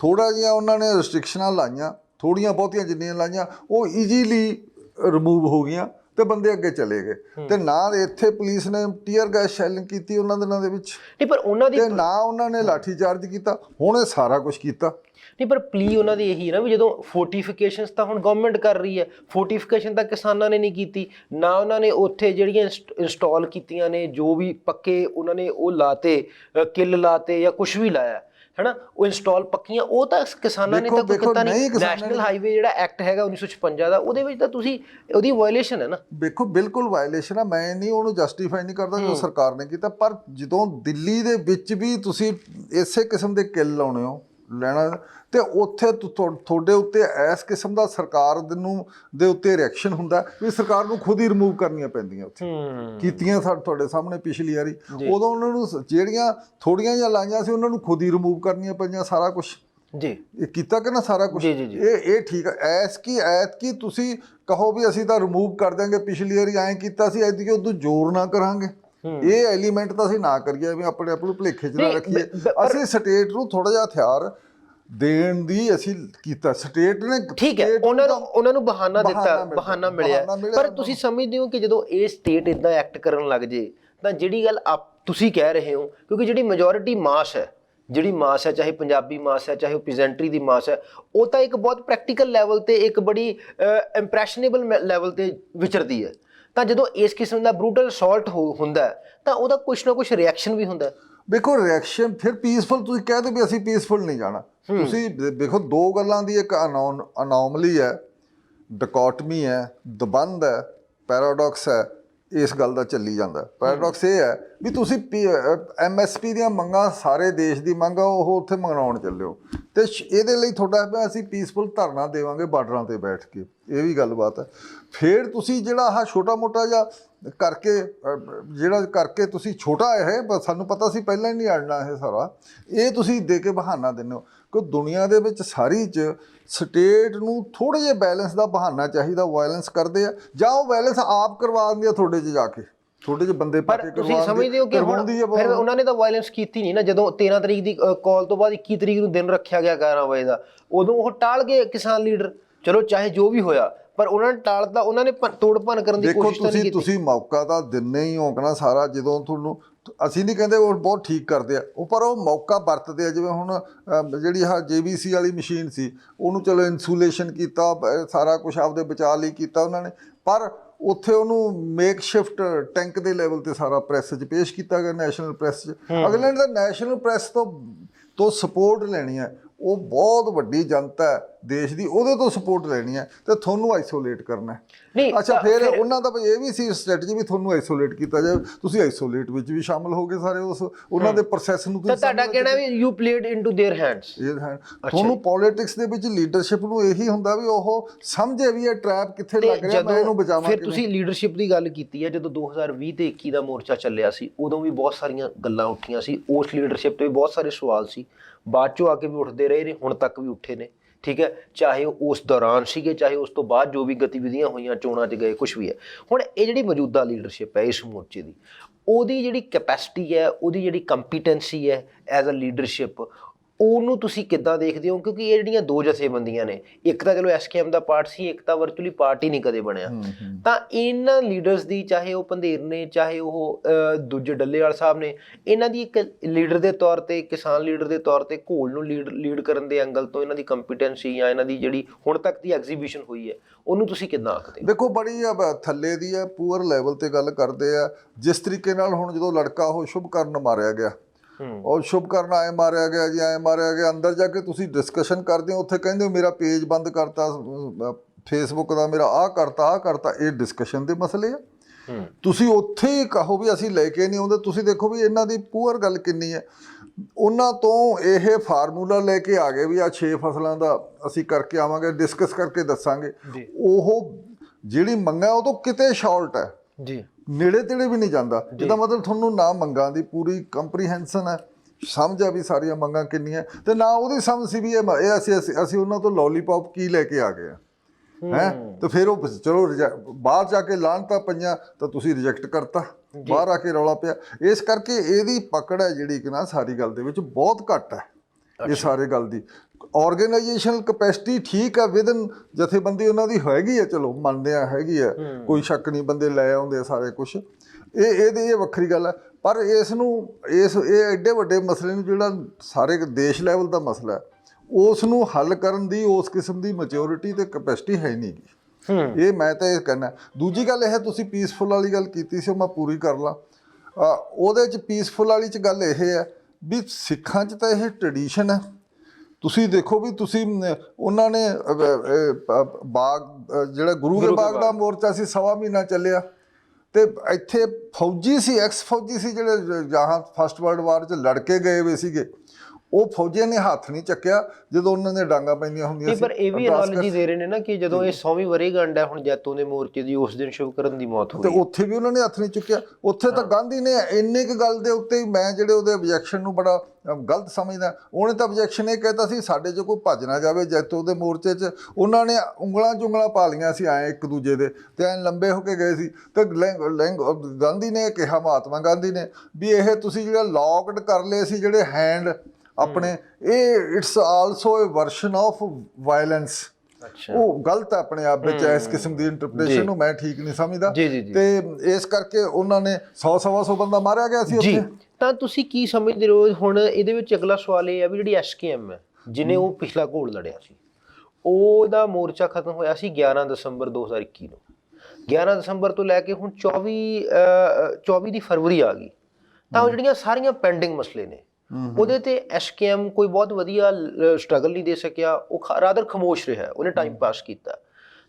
ਥੋੜਾ ਜਿਹਾ ਉਹਨਾਂ ਨੇ ਰੈਸਟ੍ਰਿਕਸ਼ਨਾਂ ਲਾਈਆਂ ਥੋੜੀਆਂ ਬਹੁਤੀਆਂ ਜਿੰਨੀਆਂ ਲਾਈਆਂ ਉਹ ਈਜ਼ੀਲੀ ਰਿਮੂਵ ਹੋ ਗਈਆਂ। ਤੇ ਬੰਦੇ ਅੱਗੇ ਚਲੇ ਗਏ। ਤੇ ਨਾ ਇੱਥੇ ਪੁਲਿਸ ਨੇ ਟੀਅਰ ਗੈਸ ਸ਼ੈਲਿੰਗ ਕੀਤੀ ਉਹਨਾਂ ਦਿਨਾਂ ਦੇ ਵਿੱਚ। ਨਹੀਂ ਪਰ ਉਹਨਾਂ ਦੀ ਤੇ ਨਾ ਉਹਨਾਂ ਨੇ ਲਾਠੀ ਚਾਰਜ ਕੀਤਾ ਹੁਣ ਇਹ ਸਾਰਾ ਕੁਝ ਕੀਤਾ। ਨਹੀਂ ਪਰ ਪਲੀ ਉਹਨਾਂ ਦੀ ਇਹੀ ਹੈ ਨਾ ਵੀ ਜਦੋਂ ਫੋਰਟੀਫਿਕੇਸ਼ਨਸ ਤਾਂ ਹੁਣ ਗਵਰਨਮੈਂਟ ਕਰ ਰਹੀ ਹੈ। ਫੋਰਟੀਫਿਕੇਸ਼ਨ ਤਾਂ ਕਿਸਾਨਾਂ ਨੇ ਨਹੀਂ ਕੀਤੀ। ਨਾ ਉਹਨਾਂ ਨੇ ਉੱਥੇ ਜਿਹੜੀਆਂ ਇੰਸਟਾਲ ਕੀਤੀਆਂ ਨੇ ਜੋ ਵੀ ਪੱਕੇ ਉਹਨਾਂ ਨੇ ਉਹ ਲਾਤੇ ਕਿੱਲ ਲਾਤੇ ਜਾਂ ਕੁਝ ਵੀ ਲਾਇਆ। ਹੈਨਾ ਉਹ ਇੰਸਟਾਲ ਪੱਕੀਆਂ ਉਹ ਤਾਂ ਕਿਸਾਨਾਂ ਨੇ ਤਾਂ ਕੋਈ ਕੀਤਾ ਨਹੀਂ ਨੈਸ਼ਨਲ ਹਾਈਵੇ ਜਿਹੜਾ ਐਕਟ ਹੈਗਾ 1956 ਦਾ ਉਹਦੇ ਵਿੱਚ ਤਾਂ ਤੁਸੀਂ ਉਹਦੀ ਵਾਇਓਲੇਸ਼ਨ ਹੈ ਨਾ। ਵੇਖੋ ਬਿਲਕੁਲ ਵਾਇਲੇਸ਼ਨ ਆ ਮੈਂ ਨਹੀਂ ਉਹਨੂੰ ਜਸਟੀਫਾਈ ਨਹੀਂ ਕਰਦਾ ਜੋ ਸਰਕਾਰ ਨੇ ਕੀਤਾ ਪਰ ਜਦੋਂ ਦਿੱਲੀ ਦੇ ਵਿੱਚ ਵੀ ਤੁਸੀਂ ਇਸੇ ਕਿਸਮ ਦੇ ਕਿੱਲ ਲਾਉਣੇ ਹੋ ਲੈਣਾ। ਤੇ ਉੱਥੇ ਤੁਹਾਡੇ ਉੱਤੇ ਇਸ ਕਿਸਮ ਦਾ ਸਰਕਾਰ ਦੇ ਨੂੰ ਦੇ ਉੱਤੇ ਰਿਐਕਸ਼ਨ ਹੁੰਦਾ ਵੀ ਸਰਕਾਰ ਨੂੰ ਖੁਦ ਹੀ ਰਿਮੂਵ ਕਰਨੀਆਂ ਪੈਂਦੀਆਂ ਉੱਥੇ। ਕੀਤੀਆਂ ਤੁਹਾਡੇ ਸਾਹਮਣੇ ਪਿਛਲੀ ਵਾਰੀ। ਉਦੋਂ ਉਹਨਾਂ ਨੂੰ ਜਿਹੜੀਆਂ ਥੋੜੀਆਂ ਜਿਹਾ ਲਾਈਆਂ ਸੀ ਉਹਨਾਂ ਨੂੰ ਖੁਦ ਹੀ ਰਿਮੂਵ ਕਰਨੀਆਂ ਪਈਆਂ ਸਾਰਾ ਕੁਝ ਜੀ। ਇਹ ਕੀਤਾ ਕਿ ਨਾ ਸਾਰਾ ਕੁਝ। ਇਹ ਇਹ ਠੀਕ ਹੈ ਐਸ ਕੀ ਐਤ ਕੀ ਤੁਸੀਂ ਕਹੋ ਵੀ ਅਸੀਂ ਤਾਂ ਰਿਮੂਵ ਕਰ ਦਾਂਗੇ ਪਿਛਲੀ ਵਾਰੀ ਐਂ ਕੀਤਾ ਸੀ ਐਤਕੀ ਉਦੋਂ ਜ਼ੋਰ ਨਾ ਕਰਾਂਗੇ। ਇਹ ਐਲੀਮੈਂਟ ਤਾਂ ਅਸੀਂ ਨਾ ਕਰੀਏ ਵੀ ਆਪਣੇ ਆਪ ਨੂੰ ਭੁਲੇਖੇ 'ਚ ਨਾ ਰੱਖੀਏ। ਅਸੀਂ ਸਟੇਟ ਨੂੰ ਥੋੜਾ ਜਿਹਾ ਹਥਿਆਰ ਦੇਣ ਦੀ ਅਸੀਂ ਕੀਤਾ। ਸਟੇਟ ਨੇ ਠੀਕ ਹੈ ਉਹਨਾਂ ਨੂੰ ਉਹਨਾਂ ਨੂੰ ਬਹਾਨਾ ਦਿੱਤਾ ਬਹਾਨਾ ਮਿਲਿਆ ਪਰ ਤੁਸੀਂ ਸਮਝਦੇ ਹੋ ਕਿ ਜਦੋਂ ਇਹ ਸਟੇਟ ਇਦਾਂ ਐਕਟ ਕਰਨ ਲੱਗ ਜੇ ਤਾਂ ਜਿਹੜੀ ਗੱਲ ਆਪ ਤੁਸੀਂ ਕਹਿ ਰਹੇ ਹੋ ਕਿਉਂਕਿ ਜਿਹੜੀ ਮੈਜੋਰਿਟੀ ਮਾਸ ਹੈ ਜਿਹੜੀ ਮਾਸ ਹੈ ਚਾਹੇ ਪੰਜਾਬੀ ਮਾਸ ਹੈ ਚਾਹੇ ਉਹ ਪੀਜੈਂਟਰੀ ਦੀ ਮਾਸ ਹੈ ਉਹ ਤਾਂ ਇੱਕ ਬਹੁਤ ਪ੍ਰੈਕਟੀਕਲ ਲੈਵਲ ਤੇ ਇੱਕ ਬੜੀ ਇੰਪ੍ਰੈਸ਼ਨੇਬਲ ਲੈਵਲ ਤੇ ਵਿਚਰਦੀ ਹੈ। ਤਾਂ ਜਦੋਂ ਇਸ ਕਿਸਮ ਦਾ ਬਰੂਟਲ ਅਸੌਲਟ ਹੁੰਦਾ ਤਾਂ ਉਹਦਾ ਕੁਝ ਨਾ ਕੁਝ ਰਿਐਕਸ਼ਨ ਵੀ ਹੁੰਦਾ। ਵੇਖੋ ਰਿਐਕਸ਼ਨ ਫਿਰ ਪੀਸਫੁਲ ਤੁਸੀਂ ਕਹਿ ਦਿਓ ਵੀ ਅਸੀਂ ਪੀਸਫੁਲ ਨਹੀਂ ਜਾਣਾ। ਤੁਸੀਂ ਦੇਖੋ ਦੋ ਗੱਲਾਂ ਦੀ ਇੱਕ ਅਨੋਮਲੀ ਹੈ ਡਿਕੋਟਮੀ ਹੈ ਦਬੰਦ ਹੈ ਪੈਰਾਡਾਕਸ ਹੈ ਇਸ ਗੱਲ ਦਾ ਚੱਲੀ ਜਾਂਦਾ ਪੈਰਾਡਾਕਸ ਇਹ ਹੈ ਵੀ ਤੁਸੀਂ ਐਮਐਸਪੀ ਦੀਆਂ ਮੰਗਾਂ ਸਾਰੇ ਦੇਸ਼ ਦੀ ਮੰਗ ਆ ਉਹ ਉੱਥੇ ਮੰਗਾਉਣ ਚੱਲਿਓ ਤੇ ਇਹਦੇ ਲਈ ਤੁਹਾਡਾ ਅਸੀਂ ਪੀਸਫੁਲ ਧਰਨਾ ਦੇਵਾਂਗੇ ਬਾਰਡਰਾਂ ਤੇ ਬੈਠ ਕੇ। ਇਹ ਵੀ ਗੱਲਬਾਤ ਹੈ। ਫਿਰ ਤੁਸੀਂ ਜਿਹੜਾ ਆਹ ਛੋਟਾ ਮੋਟਾ ਜਿਹਾ ਕਰਕੇ ਜਿਹੜਾ ਕਰਕੇ ਤੁਸੀਂ ਛੋਟਾ ਇਹ ਬਸ ਸਾਨੂੰ ਪਤਾ ਸੀ ਪਹਿਲਾਂ ਹੀ ਨਹੀਂ ਅੜਨਾ ਇਹ ਸਾਰਾ ਇਹ ਤੁਸੀਂ ਦੇ ਕੇ ਬਹਾਨਾ ਦਿੰਦੇ ਹੋ। ਕਿ ਦੁਨੀਆ ਦੇ ਵਿੱਚ ਸਾਰੀ ਚ ਸਟੇਟ ਨੂੰ ਥੋੜੇ ਜਿਹਾ ਬੈਲੈਂਸ ਦਾ ਬਹਾਨਾ ਚਾਹੀਦਾ ਵਾਇਲੈਂਸ ਕਰਦੇ ਆ ਜਾਂ ਉਹ ਵਾਇਲੈਂਸ ਆਪ ਕਰਵਾ ਦਿੰਦੇ ਆ ਤੁਹਾਡੇ 'ਚ ਜਾ ਕੇ ਤੁਹਾਡੇ 'ਚ ਬੰਦੇ ਪਾ ਕੇ ਤੁਸੀਂ ਸਮਝਦੇ ਹੋ ਕਿ ਹੁਣ ਫਿਰ ਉਹਨਾਂ ਨੇ ਤਾਂ ਵਾਇਲੈਂਸ ਕੀਤੀ ਨਹੀਂ ਨਾ ਜਦੋਂ 13 ਤਰੀਕ ਦੀ ਕਾਲ ਤੋਂ ਬਾਅਦ 21 ਤਰੀਕ ਨੂੰ ਦਿਨ ਰੱਖਿਆ ਗਿਆ 11 ਵਜੇ ਦਾ ਉਦੋਂ ਉਹ ਟਾਲ ਗਏ ਕਿਸਾਨ ਲੀਡਰ ਚਲੋ ਚਾਹੇ ਜੋ ਵੀ ਹੋਇਆ ਪਰ ਉਹਨਾਂ ਨੇ ਟਾਲਤਾ ਉਹਨਾਂ ਨੇ ਤੋੜ ਭੰਨ ਕਰਨ ਦੀ ਦੇਖੋ ਕੋਸ਼ਿਸ਼ ਤਾਂ ਨਹੀਂ ਤੁਸੀਂ ਕੀਤੀ। ਤੁਸੀਂ ਮੌਕਾ ਤਾਂ ਦਿੰਨੇ ਹੀ ਹੋ ਨਾ ਸਾਰਾ ਜਦੋਂ ਤੁਹਾਨੂੰ ਅਸੀਂ ਨਹੀਂ ਕਹਿੰਦੇ ਉਹ ਬਹੁਤ ਠੀਕ ਕਰਦੇ ਆ ਉਹ ਪਰ ਉਹ ਮੌਕਾ ਵਰਤਦੇ ਆ ਜਿਵੇਂ ਹੁਣ ਜਿਹੜੀ ਆਹ ਜੀਬੀਸੀ ਵਾਲੀ ਮਸ਼ੀਨ ਸੀ ਉਹਨੂੰ ਚਲੋ ਇਨਸੂਲੇਸ਼ਨ ਕੀਤਾ ਸਾਰਾ ਕੁਝ ਆਪਦੇ ਬਚਾਅ ਲਈ ਕੀਤਾ ਉਹਨਾਂ ਨੇ ਪਰ ਉੱਥੇ ਉਹਨੂੰ ਮੇਕ ਸ਼ਿਫਟ ਟੈਂਕ ਦੇ ਲੈਵਲ ਤੇ ਸਾਰਾ ਪ੍ਰੈਸ 'ਚ ਪੇਸ਼ ਕੀਤਾ ਗਿਆ ਨੈਸ਼ਨਲ ਪ੍ਰੈਸ 'ਚ। ਅਗਲੇ ਨੇ ਤਾਂ ਨੈਸ਼ਨਲ ਪ੍ਰੈਸ ਤੋਂ ਤੋਂ ਸਪੋਰਟ ਲੈਣੀ ਹੈ। ਉਹ ਬਹੁਤ ਵੱਡੀ ਜਨਤਾ ਹੈ। ਦੇਸ਼ ਦੀ ਉਹਦੇ ਤੋਂ ਸਪੋਰਟ ਲੈਣੀ ਹੈ ਤੇ ਤੁਹਾਨੂੰ ਆਈਸੋਲੇਟ ਕਰਨਾ ਹੈ ਨਹੀਂ ਅੱਛਾ ਤਾਂ ਫਿਰ ਉਹਨਾਂ ਦਾ ਵੀ ਇਹ ਵੀ ਸੀ ਸਟ੍ਰੈਟਜੀ ਵੀ ਤੁਹਾਨੂੰ ਆਈਸੋਲੇਟ ਕੀਤਾ ਜਾਵੇ ਤੁਸੀਂ ਆਈਸੋਲੇਟ ਵਿੱਚ ਵੀ ਸ਼ਾਮਲ ਹੋਗੇ ਸਾਰੇ ਉਸ ਉਹਨਾਂ ਦੇ ਪ੍ਰੋਸੈਸ ਨੂੰ ਤਾਂ ਤੁਸੀਂ ਤੁਹਾਡਾ ਕਹਿਣਾ ਵੀ you played into their hands ਇਹ ਹੈ ਤੁਹਾਨੂੰ ਪੋਲਿਟਿਕਸ ਦੇ ਵਿੱਚ ਲੀਡਰਸ਼ਿਪ ਨੂੰ ਇਹੀ ਹੁੰਦਾ ਵੀ ਉਹ ਸਮਝੇ ਵੀ ਇਹ ਟ੍ਰੈਪ ਕਿੱਥੇ ਲੱਗ ਰਿਹਾ ਮੈਂ ਇਹਨੂੰ ਬਚਾਵਾਂ ਫਿਰ ਕਿਵੇਂ। ਤੁਸੀਂ ਲੀਡਰਸ਼ਿਪ ਦੀ ਗੱਲ ਕੀਤੀ ਹੈ ਜਦੋਂ 2020 ਤੇ 21 ਦਾ ਮੋਰਚਾ ਚੱਲਿਆ ਸੀ ਉਦੋਂ ਵੀ ਬਹੁਤ ਸਾਰੀਆਂ ਗੱਲਾਂ ਉੱਠੀਆਂ ਸੀ ਉਸ ਲੀਡਰਸ਼ਿਪ ਤੇ ਵੀ ਬਹੁਤ ਸਾਰੇ ਸਵਾਲ ਸੀ ਬਾਅਦ ਚੋਂ ਆ ਕੇ ਵੀ ਉੱਠਦੇ ਰਹੇ ਨੇ ਹੁਣ ਤੱਕ ਵੀ ਉੱਠੇ ਨੇ ਠੀਕ ਹੈ? ਚਾਹੇ ਉਹ ਉਸ ਦੌਰਾਨ ਸੀਗੇ, ਚਾਹੇ ਉਸ ਤੋਂ ਬਾਅਦ ਜੋ ਵੀ ਗਤੀਵਿਧੀਆਂ ਹੋਈਆਂ ਚੋਣਾਂ 'ਚ ਗਏ ਕੁਝ ਵੀ ਹੈ। ਹੁਣ ਇਹ ਜਿਹੜੀ ਮੌਜੂਦਾ ਲੀਡਰਸ਼ਿਪ ਹੈ ਇਸ ਮੋਰਚੇ ਦੀ, ਉਹਦੀ ਜਿਹੜੀ ਕੈਪੈਸਿਟੀ ਹੈ, ਉਹਦੀ ਜਿਹੜੀ ਕੰਪੀਟੈਂਸੀ ਹੈ ਐਜ਼ ਅ ਲੀਡਰਸ਼ਿਪ ਉਹਨੂੰ ਤੁਸੀਂ ਕਿੱਦਾਂ ਦੇਖਦੇ ਹੋ? ਕਿਉਂਕਿ ਇਹ ਜਿਹੜੀਆਂ ਦੋ ਜਥੇਬੰਦੀਆਂ ਨੇ ਇੱਕ ਤਾਂ ਚਲੋ ਐਸਕੇਐਮ ਦਾ ਪਾਰਟ ਸੀ ਇੱਕ ਤਾਂ ਵਰਚੁਅਲੀ ਪਾਰਟੀ ਨਹੀਂ ਕਦੇ ਬਣਿਆ। ਤਾਂ ਇਹਨਾਂ ਲੀਡਰਸ ਦੀ ਚਾਹੇ ਉਹ ਪੰਧੇਰ ਨੇ ਚਾਹੇ ਉਹ ਦੂਜੇ ਡੱਲੇਵਾਲ ਸਾਹਿਬ ਨੇ ਇਹਨਾਂ ਦੀ ਇੱਕ ਲੀਡਰ ਦੇ ਤੌਰ ਤੇ ਕਿਸਾਨ ਲੀਡਰ ਦੇ ਤੌਰ ਤੇ ਘੋਲ ਨੂੰ ਲੀਡ ਲੀਡ ਕਰਨ ਦੇ ਐਂਗਲ ਤੋਂ ਇਹਨਾਂ ਦੀ ਕੰਪੀਟੈਂਸੀ ਜਾਂ ਇਹਨਾਂ ਦੀ ਜਿਹੜੀ ਹੁਣ ਤੱਕ ਦੀ ਐਗਜ਼ੀਬਿਸ਼ਨ ਹੋਈ ਹੈ ਉਹਨੂੰ ਤੁਸੀਂ ਕਿੱਦਾਂ ਆਖਦੇ ਹੋ? ਦੇਖੋ ਬੜੀ ਥੱਲੇ ਦੀ ਆ ਪੂਅਰ ਲੈਵਲ ਤੇ ਗੱਲ ਕਰਦੇ ਆ ਜਿਸ ਤਰੀਕੇ ਨਾਲ ਹੁਣ ਜਦੋਂ ਲੜਕਾ ਉਹ ਸ਼ੁਭ ਕਰਨ ਮਾਰਿਆ ਗਿਆ ਉਹ ਸ਼ੁਭ ਕਰਨ ਆਏ ਮਾਰਿਆ ਗਿਆ ਜੀ ਆਏ ਮਾਰਿਆ ਗਿਆ। ਅੰਦਰ ਜਾ ਕੇ ਤੁਸੀਂ ਡਿਸਕਸ਼ਨ ਕਰਦੇ ਹੋ ਉੱਥੇ ਕਹਿੰਦੇ ਹੋ ਮੇਰਾ ਪੇਜ ਬੰਦ ਕਰਤਾ ਫੇਸਬੁੱਕ ਦਾ ਮੇਰਾ ਆਹ ਕਰਤਾ ਆਹ ਕਰਤਾ। ਇਹ ਡਿਸਕਸ਼ਨ ਦੇ ਮਸਲੇ ਆ। ਤੁਸੀਂ ਉੱਥੇ ਹੀ ਕਹੋ ਵੀ ਅਸੀਂ ਲੈ ਕੇ ਨਹੀਂ ਆਉਂਦੇ। ਤੁਸੀਂ ਦੇਖੋ ਵੀ ਇਹਨਾਂ ਦੀ ਪੂਅਰ ਗੱਲ ਕਿੰਨੀ ਹੈ। ਉਹਨਾਂ ਤੋਂ ਇਹ ਫਾਰਮੂਲਾ ਲੈ ਕੇ ਆ ਗਏ ਵੀ ਆ 6 ਫਸਲਾਂ ਦਾ ਅਸੀਂ ਕਰਕੇ ਆਵਾਂਗੇ ਡਿਸਕਸ ਕਰਕੇ ਦੱਸਾਂਗੇ। ਉਹ ਜਿਹੜੀ ਮੰਗਾ ਉਹ ਤੋਂ ਕਿਤੇ ਸ਼ਾਰਟ ਹੈ। ਜੀ। ਨੇੜੇ ਤੇੜੇ ਵੀ ਨਹੀਂ ਜਾਂਦਾ। ਜਿਹਦਾ ਮਤਲਬ ਤੁਹਾਨੂੰ ਨਾ ਮੰਗਾਂ ਦੀ ਪੂਰੀ ਕੰਪਰੀਹੈਂਸ਼ਨ ਹੈ। ਸਮਝ ਆ ਵੀ ਸਾਰੀਆਂ ਮੰਗਾਂ ਕਿੰਨੀਆਂ ਤੇ ਨਾ ਉਹਦੀ ਸਮਝ ਸੀ ਵੀ ਇਹ ਅਸੀਂ ਅਸੀਂ- ਉਹਨਾਂ ਤੋਂ ਲੋਲੀਪੌਪ ਕੀ ਲੈ ਕੇ ਆ ਗਏ ਆ। ਹੈ। ਤੇ ਫਿਰ ਉਹ ਚਲੋ ਬਾਹਰ ਜਾ ਕੇ ਲਾਹਨਤਾਂ ਪਈਆਂ ਤਾਂ ਤੁਸੀਂ ਰਿਜੈਕਟ ਕਰਤਾ। ਬਾਹਰ ਆ ਕੇ ਰੌਲਾ ਪਿਆ। ਇਸ ਕਰਕੇ ਇਹਦੀ ਪਕੜ ਹੈ ਜਿਹੜੀ ਕਿ ਨਾ ਸਾਰੀ ਗੱਲ ਦੇ ਵਿੱਚ ਬਹੁਤ ਘੱਟ ਹੈ। ਇਹ ਸਾਰੇ ਗੱਲ ਦੀ। ਆਰਗੇਨਾਈਜੇਸ਼ਨਲ ਕਪੈਸਿਟੀ ਠੀਕ ਹੈ ਵਿਦਨ ਜਥੇਬੰਦੀ ਉਹਨਾਂ ਦੀ ਹੈਗੀ ਹੈ ਚਲੋ ਮੰਨਦੇ ਆ ਹੈਗੀ ਹੈ। ਕੋਈ ਸ਼ੱਕ ਨਹੀਂ ਬੰਦੇ ਲੈ ਆਉਂਦੇ ਸਾਰੇ ਕੁਝ ਇਹ ਇਹਦੀ ਇਹ ਵੱਖਰੀ ਗੱਲ ਹੈ ਪਰ ਇਸ ਨੂੰ ਇਸ ਇਹ ਐਡੇ ਵੱਡੇ ਮਸਲੇ ਨੂੰ ਜਿਹੜਾ ਸਾਰੇ ਦੇਸ਼ ਲੈਵਲ ਦਾ ਮਸਲਾ ਹੈ। ਉਸ ਨੂੰ ਹੱਲ ਕਰਨ ਦੀ ਉਸ ਕਿਸਮ ਦੀ ਮੈਚੁਰਿਟੀ ਤੇ ਕਪੈਸਿਟੀ ਹੈ ਨਹੀਂ ਗੀ। ਇਹ ਮੈਂ ਤਾਂ ਇਹ ਕਹਿਣਾ। ਦੂਜੀ ਗੱਲ ਇਹ ਹੈ ਤੁਸੀਂ ਪੀਸਫੁਲ ਵਾਲੀ ਗੱਲ ਕੀਤੀ ਸੀ ਉਹ ਮੈਂ ਪੂਰੀ ਕਰ ਲਾਂ। ਉਹਦੇ ਚ ਪੀਸਫੁਲ ਵਾਲੀ ਚ ਗੱਲ ਇਹ ਹੈ ਵੀ ਸਿੱਖਾਂ ਚ ਤਾਂ ਇਹ ਟ੍ਰੈਡੀਸ਼ਨ ਹੈ। ਤੁਸੀਂ ਦੇਖੋ ਵੀ ਤੁਸੀਂ ਉਹਨਾਂ ਨੇ ਬਾਗ ਜਿਹੜਾ ਗੁਰੂ ਕੇ ਬਾਗ ਦਾ ਮੋਰਚਾ ਸੀ ਸਵਾ ਮਹੀਨਾ ਚੱਲਿਆ। ਤੇ ਇੱਥੇ ਫੌਜੀ ਸੀ ਐਕਸ ਫੌਜੀ ਸੀ ਜਿਹੜੇ ਜਹਾਂ ਫਸਟ ਵਰਲਡ ਵਾਰ ਚ ਲੜ ਕੇ ਗਏ ਹੋਏ ਸੀਗੇ। ਉਹ ਫੌਜੀਆਂ ਨੇ ਹੱਥ ਨਹੀਂ ਚੱਕਿਆ ਜਦੋਂ ਉਹਨਾਂ ਦੇ ਡਾਂਗਾ ਪੈਂਦੀਆਂ ਹੁੰਦੀਆਂ ਸੀ। ਪਰ ਇਹ ਵੀ ਐਨਾਲੋਜੀ ਦੇ ਰਹੇ ਨੇ ਨਾ ਕਿ ਜਦੋਂ ਇਹ 100ਵੀਂ ਵਰੇਗੰਢ ਹੈ ਹੁਣ ਜੈਤੋਂ ਦੇ ਮੋਰਚੇ ਦੀ ਉਸ ਦਿਨ ਸ਼ੁਭਕਰਨ ਦੀ ਮੌਤ ਤੇ ਹੋਈ ਉੱਥੇ ਵੀ ਉਹਨਾਂ ਨੇ ਹੱਥ ਨਹੀਂ ਚੁੱਕਿਆ। ਉੱਥੇ ਤਾਂ ਗਾਂਧੀ ਨੇ ਇੰਨੇ ਕੁ ਗੱਲ ਦੇ ਉੱਤੇ ਮੈਂ ਜਿਹੜੇ ਉਹਦੇ ਆਬਜੈਕਸ਼ਨ ਨੂੰ ਬੜਾ ਗਲਤ ਸਮਝਦਾ। ਉਹਨੇ ਤਾਂ ਆਬਜੈਕਸ਼ਨ ਇਹ ਕਹਿਤਾ ਸੀ ਸਾਡੇ 'ਚ ਕੋਈ ਭੱਜ ਨਾ ਜਾਵੇ ਜੈਤੋ ਦੇ ਮੋਰਚੇ 'ਚ। ਉਹਨਾਂ ਨੇ ਉਂਗਲਾਂ ਚੁੰਗਲਾਂ ਪਾ ਲਈਆਂ ਸੀ ਐ ਇੱਕ ਦੂਜੇ ਦੇ ਤੇ ਐ ਲੰਬੇ ਹੋ ਕੇ ਗਏ ਸੀ। ਤੇ ਗਾਂਧੀ ਨੇ ਕਿਹਾ ਮਹਾਤਮਾ ਗਾਂਧੀ ਨੇ ਵੀ ਇਹ ਤੁਸੀਂ ਜਿਹੜਾ ਲੌਕਡ ਕਰ ਲਏ ਸੀ ਜਿਹੜੇ ਹੈਂਡ ਆਪਣੇ ਇਹ it's also uh version of violence ਅੱਛਾ। ਉਹ ਗਲਤ ਹੈ ਆਪਣੇ ਆਪ ਵਿੱਚ ਇਸ ਕਿਸਮ ਦੀ ਇੰਟਰਪ੍ਰੀਟੇਸ਼ਨ ਨੂੰ ਮੈਂ ਠੀਕ ਨਹੀਂ ਸਮਝਦਾ। ਤੇ ਇਸ ਕਰਕੇ ਉਹਨਾਂ ਨੇ 100 ਸਵਾ ਸੌ ਬੰਦਾ ਮਾਰਿਆ ਗਿਆ ਸੀ ਉੱਥੇ। ਤਾਂ ਤੁਸੀਂ ਕੀ ਸਮਝਦੇ ਹੋ ਹੁਣ ਇਹਦੇ ਵਿੱਚ ਅਗਲਾ ਸਵਾਲ ਇਹ ਹੈ ਵੀ ਜਿਹੜੀ ਐਸਕੇਐਮ ਹੈ ਜਿਨੇ ਉਹ ਪਿਛਲਾ ਘੋਲ ਲੜਿਆ ਸੀ ਉਹਦਾ ਮੋਰਚਾ ਖਤਮ ਹੋਇਆ ਸੀ 11 ਦਸੰਬਰ 2021 ਨੂੰ। 11 ਦਸੰਬਰ ਤੋਂ ਲੈ ਕੇ ਹੁਣ 24 ਅਹ, 24 ਦੀ ਫਰਵਰੀ ਆ ਗਈ। ਤਾਂ ਉਹ ਜਿਹੜੀਆਂ ਸਾਰੀਆਂ ਪੈਂਡਿੰਗ ਮਸਲੇ ਨੇ ਉਹਦੇ ਤੇ ਐਸਕੇਐਮ ਕੋਈ ਬਹੁਤ ਵਧੀਆ ਸਟਰਗਲ ਨਹੀਂ ਦੇ ਸਕਿਆ। ਉਹ ਰਾਦਰ ਖਮੋਸ਼ ਰਿਹਾ ਉਹਨੇ ਟਾਈਮ ਪਾਸ ਕੀਤਾ।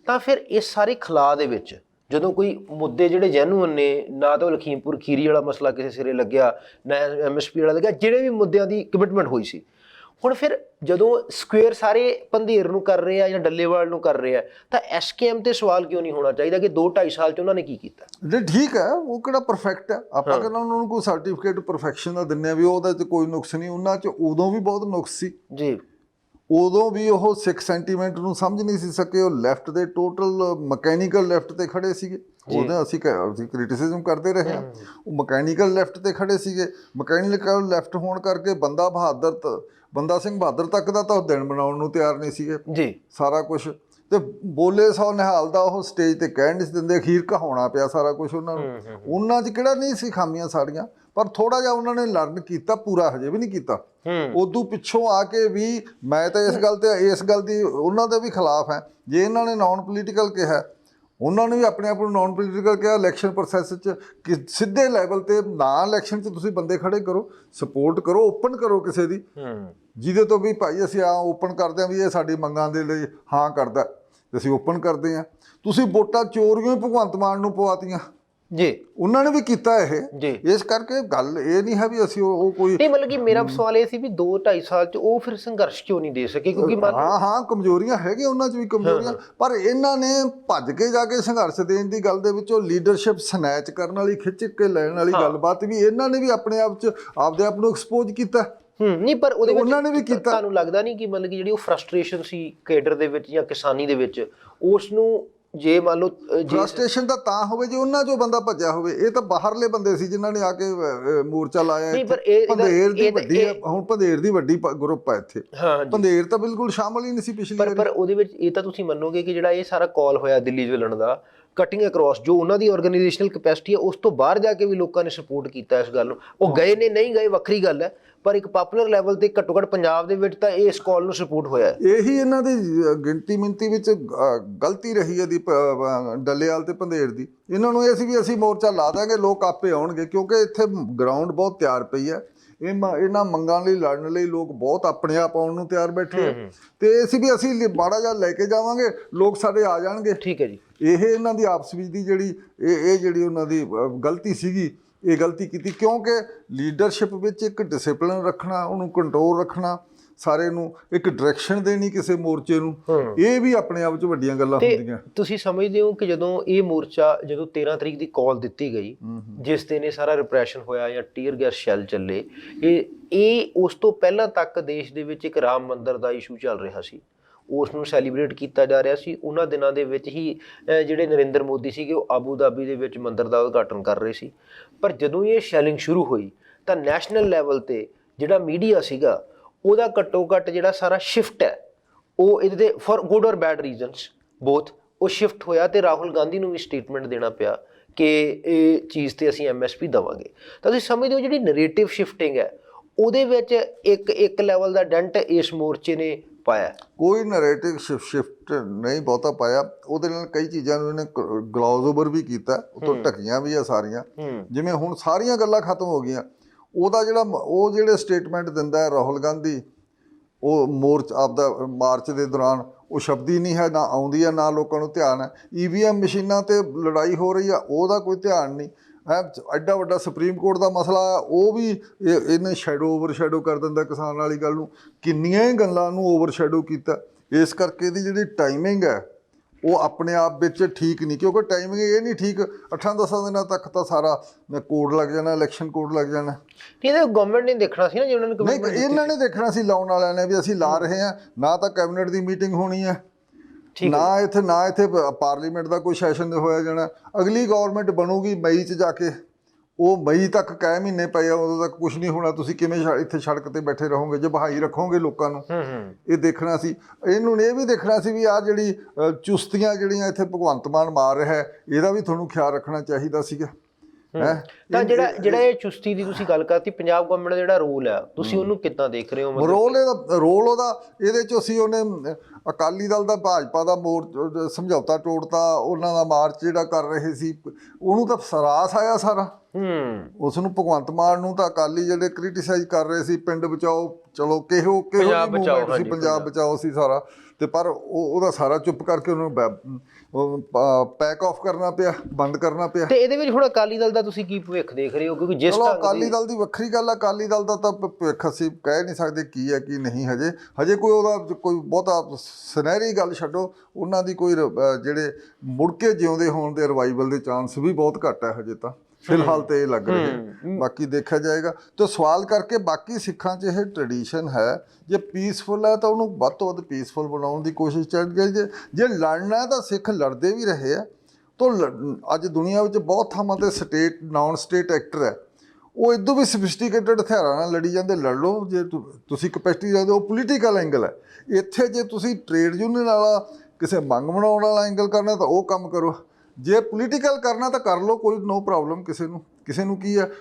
ਤਾਂ ਫਿਰ ਇਸ ਸਾਰੇ ਖਲਾ ਦੇ ਵਿੱਚ ਜਦੋਂ ਕੋਈ ਮੁੱਦੇ ਜਿਹੜੇ ਜੈਨੂਅਨ ਨੇ ਨਾ ਤਾਂ ਲਖੀਮਪੁਰ ਖੀਰੀ ਵਾਲਾ ਮਸਲਾ ਕਿਸੇ ਸਿਰੇ ਲੱਗਿਆ ਨਾ ਐਮਐਸਪੀ ਵਾਲਾ ਲੱਗਿਆ ਜਿਹੜੇ ਵੀ ਮੁੱਦਿਆਂ ਦੀ ਕਮਿਟਮੈਂਟ ਹੋਈ ਸੀ ਹੁਣ ਫਿਰ ਜਦੋਂ ਸਕੁਅਰ ਸਾਰੇ ਪੰਧੇਰ ਨੂੰ ਕਰ ਰਹੇ ਆ ਜਾਂ ਡੱਲੇਵਾਲ ਨੂੰ ਕਰ ਰਹੇ ਆ ਤਾਂ ਐਸਕੇਐਮ ਤੇ ਸਵਾਲ ਕਿਉਂ ਨਹੀਂ ਹੋਣਾ ਚਾਹੀਦਾ ਕਿ 2 2.5 ਸਾਲ ਚ ਉਹਨਾਂ ਨੇ ਕੀ ਕੀਤਾ? ਜੇ ਠੀਕ ਹੈ ਉਹ ਕਿਹੜਾ ਪਰਫੈਕਟ ਹੈ? ਆਪਾਂ ਕਹਿੰਦਾ ਉਹਨਾਂ ਨੂੰ ਕੋਈ ਸਰਟੀਫਿਕੇਟ ਪਰਫੈਕਸ਼ਨ ਦਾ ਦਿੰਨੇ ਆ ਵੀ ਉਹਦੇ 'ਚ ਕੋਈ ਨੁਕਸ ਨਹੀਂ ਉਹਨਾਂ 'ਚ ਉਦੋਂ ਵੀ ਬਹੁਤ ਨੁਕਸ ਸੀ। ਜੀ। ਉਦੋਂ ਵੀ ਉਹ ਸਿੱਖ ਸੈਂਟੀਮੈਂਟ ਨੂੰ ਸਮਝ ਨਹੀਂ ਸੀ ਸਕੇ ਉਹ ਲੈਫਟ ਦੇ ਟੋਟਲ ਮਕੈਨੀਕਲ ਲੈਫਟ ਤੇ ਖੜੇ ਸੀਗੇ। ਉਹਦਾ ਅਸੀਂ ਅਸੀਂ ਕ੍ਰਿਟਿਸਿਜ਼ਮ ਕਰਦੇ ਰਹੇ ਉਹ ਮਕੈਨੀਕਲ ਲੈਫਟ ਤੇ ਖੜੇ ਸੀਗੇ। ਮਕੈਨੀਕਲ ਲੈਫਟ ਹੋਣ ਕਰਕੇ ਬੰਦਾ ਬਹਾਦਰ ਤ- ਬੰਦਾ ਸਿੰਘ ਬਹਾਦਰ ਤੱਕ ਦਾ ਤਾਂ ਉਹ ਦਿਨ ਬਣਾਉਣ ਨੂੰ ਤਿਆਰ ਨਹੀਂ ਸੀਗੇ। ਜੀ। ਸਾਰਾ ਕੁਝ ਤੇ ਬੋਲੇ ਸੌ ਨਿਹਾਲ ਦਾ ਉਹ ਸਟੇਜ ਤੇ ਕਹਿਣ ਨਹੀਂ ਦਿੰਦੇ ਅਖੀਰ ਕਹਾਉਣਾ ਪਿਆ ਸਾਰਾ ਕੁਝ ਉਹਨਾਂ ਨੂੰ। ਉਹਨਾਂ 'ਚ ਕਿਹੜਾ ਨਹੀਂ ਸੀ ਖਾਮੀਆਂ ਸਾਰੀਆਂ ਪਰ ਥੋੜਾ ਜਿਹਾ ਉਹਨਾਂ ਨੇ ਲਰਨ ਕੀਤਾ ਪੂਰਾ ਹਜੇ ਵੀ ਨਹੀਂ ਕੀਤਾ। ਉਦੋਂ ਪਿੱਛੋਂ ਆ ਕੇ ਵੀ ਮੈਂ ਤਾਂ ਇਸ ਗੱਲ ਤੇ ਇਸ ਗੱਲ ਦੀ ਉਹਨਾਂ ਦੇ ਵੀ ਖਿਲਾਫ ਹੈ। ਜੇ ਇਹਨਾਂ ਨੇ ਨਾਨ ਪੋਲੀਟੀਕਲ ਕਿਹਾ ਉਹਨਾਂ ਨੇ ਵੀ ਆਪਣੇ ਆਪ ਨੂੰ ਨਾਨ ਪੋਲੀਟੀਕਲ ਕਿਹਾ ਇਲੈਕਸ਼ਨ ਪ੍ਰੋਸੈਸ 'ਚ ਕਿ ਸਿੱਧੇ ਲੈਵਲ ਤੇ ਨਾ ਇਲੈਕਸ਼ਨ 'ਚ ਤੁਸੀਂ ਬੰਦੇ ਖੜੇ ਕਰੋ ਸਪੋਰਟ ਕਰੋ ਓਪਨ ਕਰੋ ਕਿਸੇ ਦੀ। ਹੂੰ। ਜਿਹਦੇ ਤੋਂ ਵੀ ਭਾਈ ਅਸੀਂ ਆ ਓਪਨ ਕਰਦੇ ਆ ਵੀ ਇਹ ਸਾਡੀ ਮੰਗਾਂ ਦੇ ਲਈ ਹਾਂ ਕਰਦਾ। ਤੇ ਅਸੀਂ ਓਪਨ ਕਰਦੇ ਆ ਤੁਸੀਂ ਵੋਟਾਂ ਚੋਰੀਆਂ ਹੀ ਭਗਵੰਤ ਮਾਨ ਨੂੰ ਪਵਾਤੀਆਂ ਜੀ। ਉਹਨਾਂ ਨੇ ਵੀ ਕੀਤਾ ਇਹ। ਇਸ ਕਰਕੇ ਗੱਲ ਇਹ ਨਹੀਂ ਹੈ ਵੀ ਅਸੀਂ ਉਹ ਕੋਈ ਨਹੀਂ ਮਤਲਬ ਕਿ ਮੇਰਾ ਸਵਾਲ ਇਹ ਸੀ ਵੀ 2 2.5 ਸਾਲ ਚ ਉਹ ਫਿਰ ਸੰਘਰਸ਼ ਕਿਉਂ ਨਹੀਂ ਦੇ ਸਕੇ? ਕਿਉਂਕਿ ਮੰਨ ਹਾਂ ਹਾਂ ਕਮਜ਼ੋਰੀਆਂ ਹੈਗੀਆਂ ਉਹਨਾਂ 'ਚ ਵੀ ਕਮਜ਼ੋਰੀਆਂ। ਪਰ ਇਹਨਾਂ ਨੇ ਭੱਜ ਕੇ ਜਾ ਕੇ ਸੰਘਰਸ਼ ਦੇਣ ਦੀ ਗੱਲ ਦੇ ਵਿੱਚੋਂ ਲੀਡਰਸ਼ਿਪ ਸਨੈਚ ਕਰਨ ਵਾਲੀ ਖਿੱਚ ਕੇ ਲੈਣ ਵਾਲੀ ਗੱਲਬਾਤ ਵੀ ਇਹਨਾਂ ਨੇ ਵੀ ਆਪਣੇ ਆਪ 'ਚ ਆਪਦੇ ਆਪ ਨੂੰ ਐਕਸਪੋਜ਼ ਕੀਤਾ। ਹੂੰ ਨਹੀਂ ਪਰ ਉਹਦੇ ਵਿੱਚ ਉਹਨਾਂ ਨੇ ਵੀ ਕੀਤਾ। ਤੁਹਾਨੂੰ ਲੱਗਦਾ ਨਹੀਂ ਕਿ ਮਤਲਬ ਕਿ ਜਿਹੜੀ ਉਹ ਫਰਸਟ੍ਰੇਸ਼ਨ ਸੀ ਕੇਡਰ ਦੇ ਵਿੱਚ ਜਾਂ ਕਿਸਾਨੀ ਦੇ ਵਿੱਚ ਉਸ ਨੂੰ ਜੇ ਮੰਨ ਲਓ ਫਰਸਟ੍ਰੇਸ਼ਨ ਤਾਂ ਤਾਂ ਹੋਵੇ ਜੇ ਉਹਨਾਂ 'ਚੋਂ ਬੰਦਾ ਭੱਜਿਆ ਹੋਵੇ ਇਹ ਤਾਂ ਬਾਹਰਲੇ ਬੰਦੇ ਸੀ ਜਿਨ੍ਹਾਂ ਨੇ ਆ ਕੇ ਮੋਰਚਾ ਲਾਇਆ ਨਹੀਂ। ਪਰ ਇਹ- ਪੰਧੇਰ ਦੀ ਵੱਡੀ ਹੁਣ ਪੰਧੇਰ ਦੀ ਵੱਡੀ ਗਰੁੱਪ ਹੈ ਇੱਥੇ। ਹਾਂ ਪੰਧੇਰ ਤਾਂ ਬਿਲਕੁਲ ਸ਼ਾਮਲ ਹੀ ਨਹੀਂ ਸੀ ਪਿਛਲੀ ਪਰ ਪਰ ਉਹਦੇ ਵਿੱਚ ਇਹ ਤਾਂ ਤੁਸੀਂ ਮੰਨੋਗੇ ਕਿ ਜਿਹੜਾ ਇਹ ਸਾਰਾ ਕਾਲ ਹੋਇਆ ਦਿੱਲੀ ਜਲਣ ਦਾ ਕਟਿੰਗ ਅਕ੍ਰੋਸ ਜੋ ਉਹਨਾਂ ਦੀ ਆਰਗੇਨਾਈਜੇਸ਼ਨਲ ਕੈਪੈਸਿਟੀ ਹੈ ਉਸ ਤੋਂ ਬਾਹਰ ਜਾ ਕੇ ਵੀ ਲੋਕਾਂ ਨੇ ਸਪੋਰਟ ਕੀਤਾ ਇਸ ਗੱਲ ਨੂੰ। ਉਹ ਗਏ ਨੇ ਨਹੀਂ ਗਏ ਵੱਖਰੀ ਗੱਲ ਹੈ। ਪਰ ਇੱਕ ਪਪੂਲਰ ਲੈਵਲ ਤੇ ਘੱਟੋ ਘੱਟ ਪੰਜਾਬ ਦੇ ਵਿੱਚ ਤਾਂ ਇਹ ਇਸ ਕਾਲ ਨੂੰ ਸਪੋਰਟ ਹੋਇਆ ਹੈ। ਇਹੀ ਇਹਨਾਂ ਦੀ ਗਿਣਤੀ ਮਿੰਤੀ ਵਿੱਚ ਗਲਤੀ ਰਹੀ ਹੈ ਦੀ ਡੱਲੇਵਾਲ ਤੇ ਪੰਧੇਰ ਦੀ। ਇਹਨਾਂ ਨੂੰ ਇਹ ਸੀ ਵੀ ਅਸੀਂ ਮੋਰਚਾ ਲਾ ਦਾਂਗੇ ਲੋਕ ਆਪੇ ਆਉਣਗੇ ਕਿਉਂਕਿ ਇੱਥੇ ਗਰਾਊਂਡ ਬਹੁਤ ਤਿਆਰ ਪਈ ਹੈ। ਇਹ ਇਹਨਾਂ ਮੰਗਾਂ ਲਈ ਲੜਨ ਲਈ ਲੋਕ ਬਹੁਤ ਆਪਣੇ ਆਪ ਆਉਣ ਨੂੰ ਤਿਆਰ ਬੈਠੇ ਆ ਤੇ ਇਹ ਸੀ ਵੀ ਅਸੀਂ ਮਾੜਾ ਜਿਹਾ ਲੈ ਕੇ ਜਾਵਾਂਗੇ ਲੋਕ ਸਾਡੇ ਆ ਜਾਣਗੇ। ਠੀਕ ਹੈ ਜੀ। ਇਹ ਇਹਨਾਂ ਦੀ ਆਪਸ ਵਿੱਚ ਦੀ ਜਿਹੜੀ ਇਹ ਇਹ ਜਿਹੜੀ ਉਹਨਾਂ ਦੀ ਗਲਤੀ ਸੀਗੀ ਇਹ ਗਲਤੀ ਕੀਤੀ ਕਿਉਂਕਿ ਲੀਡਰਸ਼ਿਪ ਵਿੱਚ ਇੱਕ ਡਿਸਪਲਿਨ ਰੱਖਣਾ ਉਹਨੂੰ ਕੰਟਰੋਲ ਰੱਖਣਾ ਸਾਰੇ ਨੂੰ ਇੱਕ ਡਾਇਰੈਕਸ਼ਨ ਦੇਣੀ ਕਿਸੇ ਮੋਰਚੇ ਨੂੰ ਇਹ ਵੀ ਆਪਣੇ ਆਪ 'ਚ ਵੱਡੀਆਂ ਗੱਲਾਂ ਹੁੰਦੀਆਂ। ਤੁਸੀਂ ਸਮਝਦੇ ਹੋ ਕਿ ਜਦੋਂ ਇਹ ਮੋਰਚਾ ਜਦੋਂ 13 ਤਰੀਕ ਦੀ ਕਾਲ ਦਿੱਤੀ ਗਈ ਜਿਸ ਦਿਨ ਇਹ ਸਾਰਾ ਰਿਪਰੈਸ਼ਨ ਹੋਇਆ ਜਾਂ ਟੀਅਰ ਗੈਸ ਸ਼ੈਲ ਚੱਲੇ ਇਹ ਇਹ ਉਸ ਤੋਂ ਪਹਿਲਾਂ ਤੱਕ ਦੇਸ਼ ਦੇ ਵਿੱਚ ਇੱਕ ਰਾਮ ਮੰਦਿਰ ਦਾ ਇਸ਼ੂ ਚੱਲ ਰਿਹਾ ਸੀ। ਉਸ ਨੂੰ ਸੈਲੀਬ੍ਰੇਟ ਕੀਤਾ ਜਾ ਰਿਹਾ ਸੀ। ਉਹਨਾਂ ਦਿਨਾਂ ਦੇ ਵਿੱਚ ਹੀ ਜਿਹੜੇ ਨਰਿੰਦਰ ਮੋਦੀ ਸੀਗੇ, ਉਹ ਆਬੂ ਦਾਬੀ ਦੇ ਵਿੱਚ ਮੰਦਰ ਦਾ ਉਦਘਾਟਨ ਕਰ ਰਹੇ ਸੀ। ਪਰ ਜਦੋਂ ਇਹ ਸ਼ੈਲਿੰਗ ਸ਼ੁਰੂ ਹੋਈ, ਤਾਂ ਨੈਸ਼ਨਲ ਲੈਵਲ ਤੇ ਜਿਹੜਾ ਮੀਡੀਆ ਸੀਗਾ, ਉਹਦਾ ਘੱਟੋ ਘੱਟ ਜਿਹੜਾ ਸਾਰਾ ਸ਼ਿਫਟ ਹੈ, ਉਹ ਇਹਦੇ ਤੇ for good or bad reasons both ਉਹ ਸ਼ਿਫਟ ਹੋਇਆ ਤੇ ਰਾਹੁਲ ਗਾਂਧੀ ਨੂੰ ਵੀ ਸਟੇਟਮੈਂਟ ਦੇਣਾ ਪਿਆ ਕਿ ਇਹ ਚੀਜ਼ ਤੇ ਅਸੀਂ ਐਮਐਸਪੀ ਦਵਾਂਗੇ। ਤਾਂ ਤੁਸੀਂ ਸਮਝਦੇ ਹੋ ਜਿਹੜੀ ਨੈਰੇਟਿਵ ਸ਼ਿਫਟਿੰਗ ਹੈ, ਉਹਦੇ ਵਿੱਚ ਇੱਕ ਇੱਕ ਲੈਵਲ ਦਾ ਡੈਂਟ ਇਸ ਮੋਰਚੇ ਨੇ ਪਾਇਆ। ਕੋਈ ਨੈਰੇਟਿਵ ਸ਼ਿਫਟ ਨਹੀਂ ਬਹੁਤਾ ਪਾਇਆ। ਉਹਦੇ ਨਾਲ ਕਈ ਚੀਜ਼ਾਂ ਨੂੰ ਇਹਨੇ ਗਲੌਜ਼ ਓਵਰ ਵੀ ਕੀਤਾ। ਉਤੋਂ ਢਕੀਆਂ ਵੀ ਆ ਸਾਰੀਆਂ। ਜਿਵੇਂ ਹੁਣ ਸਾਰੀਆਂ ਗੱਲਾਂ ਖਤਮ ਹੋ ਗਈਆਂ। ਉਹਦਾ ਜਿਹੜਾ ਉਹ ਜਿਹੜੇ ਸਟੇਟਮੈਂਟ ਦਿੰਦਾ ਹੈ ਰਾਹੁਲ ਗਾਂਧੀ ਉਹ ਮੋਰਚ ਆਪਦਾ ਮਾਰਚ ਦੇ ਦੌਰਾਨ ਉਹ ਸ਼ਬਦ ਨਹੀਂ ਹੈ ਨਾ ਆਉਂਦੀ ਹੈ ਨਾ ਲੋਕਾਂ ਨੂੰ ਧਿਆਨ ਹੈ। ਈਵੀਐਮ ਮਸ਼ੀਨਾਂ ਤੇ ਲੜਾਈ ਹੋ ਰਹੀ ਆ ਉਹਦਾ ਕੋਈ ਧਿਆਨ ਨਹੀਂ। ਐਡਾ ਵੱਡਾ ਸੁਪਰੀਮ ਕੋਰਟ ਦਾ ਮਸਲਾ ਆ ਉਹ ਵੀ ਇਹ- ਇਹਨੇ ਸ਼ੈਡੋ ਓਵਰ ਸ਼ੈਡੋ ਕਰ ਦਿੰਦਾ ਕਿਸਾਨ ਵਾਲੀ ਗੱਲ ਨੂੰ। ਕਿੰਨੀਆਂ ਹੀ ਗੱਲਾਂ ਨੂੰ ਓਵਰ ਸ਼ੈਡੋ ਕੀਤਾ। ਇਸ ਕਰਕੇ ਇਹਦੀ ਜਿਹੜੀ ਟਾਈਮਿੰਗ ਹੈ ਉਹ ਆਪਣੇ ਆਪ ਵਿੱਚ ਠੀਕ ਨਹੀਂ ਕਿਉਂਕਿ ਟਾਈਮਿੰਗ ਇਹ ਨਹੀਂ ਠੀਕ 8-10 ਦਿਨਾਂ ਤੱਕ ਤਾਂ ਸਾਰਾ ਕੋਡ ਲੱਗ ਜਾਣਾ ਇਲੈਕਸ਼ਨ ਕੋਡ ਲੱਗ ਜਾਣਾ। ਇਹਦੇ ਗਵਰਨਮੈਂਟ ਨੇ ਦੇਖਣਾ ਸੀ ਨਾ ਜੇ ਉਹਨਾਂ ਨੇ ਨਹੀਂ ਇਹਨਾਂ ਨੇ ਦੇਖਣਾ ਸੀ ਲਾਉਣ ਵਾਲਿਆਂ ਨੇ ਵੀ ਅਸੀਂ ਲਾ ਰਹੇ ਹਾਂ ਨਾ ਤਾਂ ਕੈਬਨਿਟ ਦੀ ਮੀਟਿੰਗ ਹੋਣੀ ਹੈ। ਨਾ ਇੱਥੇ ਨਾ ਇੱਥੇ ਪਾਰਲੀਮੈਂਟ ਦਾ ਕੋਈ ਸੈਸ਼ਨ ਹੋਇਆ ਜਾਣਾ। ਅਗਲੀ ਗਵਰਨਮੈਂਟ ਬਣੂਗੀ ਮਈ 'ਚ ਜਾ ਕੇ। ਉਹ ਮਈ ਤੱਕ ਕਈ ਮਹੀਨੇ ਪਏ ਆ ਉਦੋਂ ਤੱਕ ਕੁਝ ਨਹੀਂ ਹੋਣਾ। ਤੁਸੀਂ ਕਿਵੇਂ ਇੱਥੇ ਸੜਕ ਤੇ ਬੈਠੇ ਰਹੋਗੇ ਜੇ ਬਹਾਈ ਰੱਖੋਗੇ ਲੋਕਾਂ ਨੂੰ? ਇਹ ਦੇਖਣਾ ਸੀ। ਇਹਨੂੰ ਇਹ ਵੀ ਦੇਖਣਾ ਸੀ ਵੀ ਆ ਜਿਹੜੀ ਚੁਸਤੀਆਂ ਜਿਹੜੀਆਂ ਇੱਥੇ ਭਗਵੰਤ ਮਾਨ ਮਾਰ ਰਿਹਾ ਇਹਦਾ ਵੀ ਤੁਹਾਨੂੰ ਖਿਆਲ ਰੱਖਣਾ ਚਾਹੀਦਾ ਸੀਗਾ। ਹੈ? ਤਾਂ ਜਿਹੜਾ ਜਿਹੜਾ ਇਹ ਚੁਸਤੀ ਦੀ ਤੁਸੀਂ ਗੱਲ ਕਰਤੀ ਪੰਜਾਬ ਗਵਰਨਮੈਂਟ ਦਾ ਜਿਹੜਾ ਰੂਲ ਹੈ ਤੁਸੀਂ ਉਹਨੂੰ ਕਿੱਦਾਂ ਦੇਖ ਰਹੇ ਹੋ ਰੋਲ ਇਹਦਾ ਰੋਲ ਉਹਦਾ ਇਹਦੇ ਚ ਅਸੀਂ ਉਹਨੇ ਅਕਾਲੀ ਦਲ ਦਾ ਭਾਜਪਾ ਦਾ ਮੋਰ ਸਮਝੌਤਾ ਤੋੜਤਾ ਉਹਨਾਂ ਦਾ ਮਾਰਚ ਜਿਹੜਾ ਕਰ ਰਹੇ ਸੀ ਉਹਨੂੰ ਤਾਂ ਸਰਾਸ ਆਇਆ ਸਾਰਾ। ਹੂੰ। ਉਸ ਨੂੰ ਭਗਵੰਤ ਮਾਨ ਨੂੰ ਤਾਂ ਅਕਾਲੀ ਜਿਹੜੇ ਕ੍ਰਿਟਿਸਾਈਜ਼ ਕਰ ਰਹੇ ਸੀ ਪਿੰਡ ਬਚਾਓ ਚਲੋ ਕਿਹੋ ਕਿਹੋ ਪੰਜਾਬ ਜਿਹੀ ਬਚਾਓ, movement ਸੀ ਪੰਜਾਬ ਬਚਾਓ ਸੀ ਸਾਰਾ। ਤੇ ਪਰ ਉਹ ਉਹਦਾ ਸਾਰਾ ਚੁੱਪ ਕਰਕੇ ਉਹਨੂੰ ਪੈਕ ਆਫ ਕਰਨਾ ਪਿਆ ਬੰਦ ਕਰਨਾ ਪਿਆ। ਤੇ ਇਹਦੇ ਵਿੱਚ ਹੁਣ ਅਕਾਲੀ ਦਲ ਦਾ ਤੁਸੀਂ ਕੀ ਭਵਿੱਖ ਦੇਖ ਰਹੇ ਹੋ ਕਿਉਂਕਿ ਜਿਸ ਚਲੋ ਅਕਾਲੀ ਦਲ ਦੀ ਵੱਖਰੀ ਗੱਲ ਆ ਅਕਾਲੀ ਦਲ ਦਾ ਤਾਂ ਭਵਿੱਖ ਅਸੀਂ ਕਹਿ ਨਹੀਂ ਸਕਦੇ ਕੀ ਹੈ ਕੀ ਨਹੀਂ ਹਜੇ। ਹਜੇ ਕੋਈ ਉਹਦਾ ਕੋਈ ਬਹੁਤਾ ਸੁਨਹਿਰੀ ਗੱਲ ਛੱਡੋ ਉਹਨਾਂ ਦੀ ਕੋਈ ਜਿਹੜੇ ਮੁੜ ਕੇ ਜਿਉਂਦੇ ਹੋਣ ਦੇ ਰਿਵਾਈਵਲ ਦੇ ਚਾਂਸ ਵੀ ਬਹੁਤ ਘੱਟ ਹੈ ਹਜੇ ਤਾਂ। ਫਿਲਹਾਲ ਤੇ ਇਹ ਲੱਗ ਰਿਹਾ। ਹੈ। ਬਾਕੀ ਦੇਖਿਆ ਜਾਏਗਾ। ਤੇ ਸਵਾਲ ਕਰਕੇ ਬਾਕੀ ਸਿੱਖਾਂ 'ਚ ਇਹ ਟ੍ਰੈਡੀਸ਼ਨ ਹੈ ਜੇ ਪੀਸਫੁਲ ਹੈ ਤਾਂ ਉਹਨੂੰ ਵੱਧ ਤੋਂ ਵੱਧ ਪੀਸਫੁਲ ਬਣਾਉਣ ਦੀ ਕੋਸ਼ਿਸ਼ ਚਾਹੀਦੀ ਹੈ। ਜੇ ਜੇ ਲੜਨਾ ਹੈ ਤਾਂ ਸਿੱਖ ਲੜਦੇ ਵੀ ਰਹੇ ਆ। ਤੋਂ ਲ- ਅੱਜ ਦੁਨੀਆ ਵਿੱਚ ਬਹੁਤ ਥਾਵਾਂ ਤੇ ਸਟੇਟ ਨਾਨ ਸਟੇਟ ਐਕਟਰ ਹੈ। ਉਹ ਇਦੋਂ ਵੀ ਸਫਿਸਟੀਕੇਟਡ ਹਥਿਆਰਾਂ ਨਾਲ ਲੜੀ ਜਾਂਦੇ, ਲੜ ਲਓ, ਜੇ ਤੁਸੀਂ ਕਪੈਸਿਟੀ ਰੱਖਦੇ ਹੋ ਉਹ ਪੋਲੀਟੀਕਲ ਐਂਗਲ ਹੈ। ਇੱਥੇ ਜੇ ਤੁਸੀਂ ਟ੍ਰੇਡ ਯੂਨੀਅਨ ਵਾਲਾ ਕਿਸੇ ਮੰਗ ਬਣਾਉਣ ਵਾਲਾ ਐਂਗਲ ਕਰਨਾ, ਤਾਂ ਉਹ ਕੰਮ ਕਰੋ। ਜੇ ਪੋਲੀਟੀਕਲ ਕਰਨਾ, ਤਾਂ ਕਰ ਲਓ, ਕੋਈ ਨੋ ਪ੍ਰੋਬਲਮ ਕਿਸੇ ਨੂੰ। ਕਿਸੇ ਨੂੰ ਕੀ ਹੈ?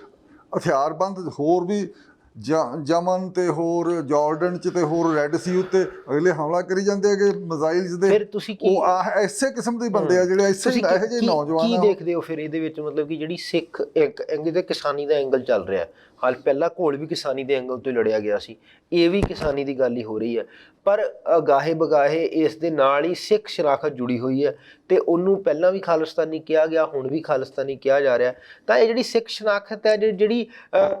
ਹਥਿਆਰਬੰਦ ਹੋਰ ਵੀ ਜਮਨ ਤੇ ਹੋਰ ਜਾਰਡਨ ਚ ਤੇ ਹੋਰ ਰੈੱਡ ਸੀ ਉੱਤੇ ਅਗਲੇ ਹਮਲਾ ਕਰੀ ਜਾਂਦੇ ਹੈਗੇ ਮਿਜ਼ਾਈਲਸ ਦੇ। ਫਿਰ ਤੁਸੀਂ ਕੀ ਉਹ ਆ ਐਸੇ ਕਿਸਮ ਦੇ ਬੰਦੇ ਆ ਜਿਹੜੇ ਐਸੇ ਇਹੋ ਜਿਹੇ ਨੌਜਵਾਨ ਕੀ ਦੇਖਦੇ ਹੋ ਫਿਰ ਇਹਦੇ ਵਿੱਚ ਮਤਲਬ ਕਿ ਜਿਹੜੀ ਸਿੱਖ ਇੱਕ ਐਂਗਲ ਤੇ ਕਿਸਾਨੀ ਦਾ ਐਂਗਲ ਚੱਲ ਰਿਹਾ ਹਾਲ ਪਹਿਲਾ ਘੋਲ ਵੀ ਕਿਸਾਨੀ ਦੇ ਐਂਗਲ ਤੋਂ ਹੀ ਲੜਿਆ ਗਿਆ ਸੀ। ਇਹ ਵੀ ਕਿਸਾਨੀ ਦੀ ਗੱਲ ਹੀ ਹੋ ਰਹੀ ਹੈ। ਪਰ ਅਗਾਹੇ ਬਗਾਹੇ ਇਸ ਦੇ ਨਾਲ ਹੀ ਸਿੱਖ ਸ਼ਰਾਖਤ ਜੁੜੀ ਹੋਈ ਹੈ ਤੇ ਉਹਨੂੰ ਪਹਿਲਾਂ ਵੀ ਖਾਲਿਸਤਾਨੀ ਕਿਹਾ ਗਿਆ, ਹੁਣ ਵੀ ਖਾਲਿਸਤਾਨੀ ਕਿਹਾ ਜਾ ਰਿਹਾ। ਤਾਂ ਇਹ ਜਿਹੜੀ ਸਿੱਖ ਸ਼ਨਾਖਤ ਹੈ, ਜਿਹੜੀ- ਜਿਹੜੀ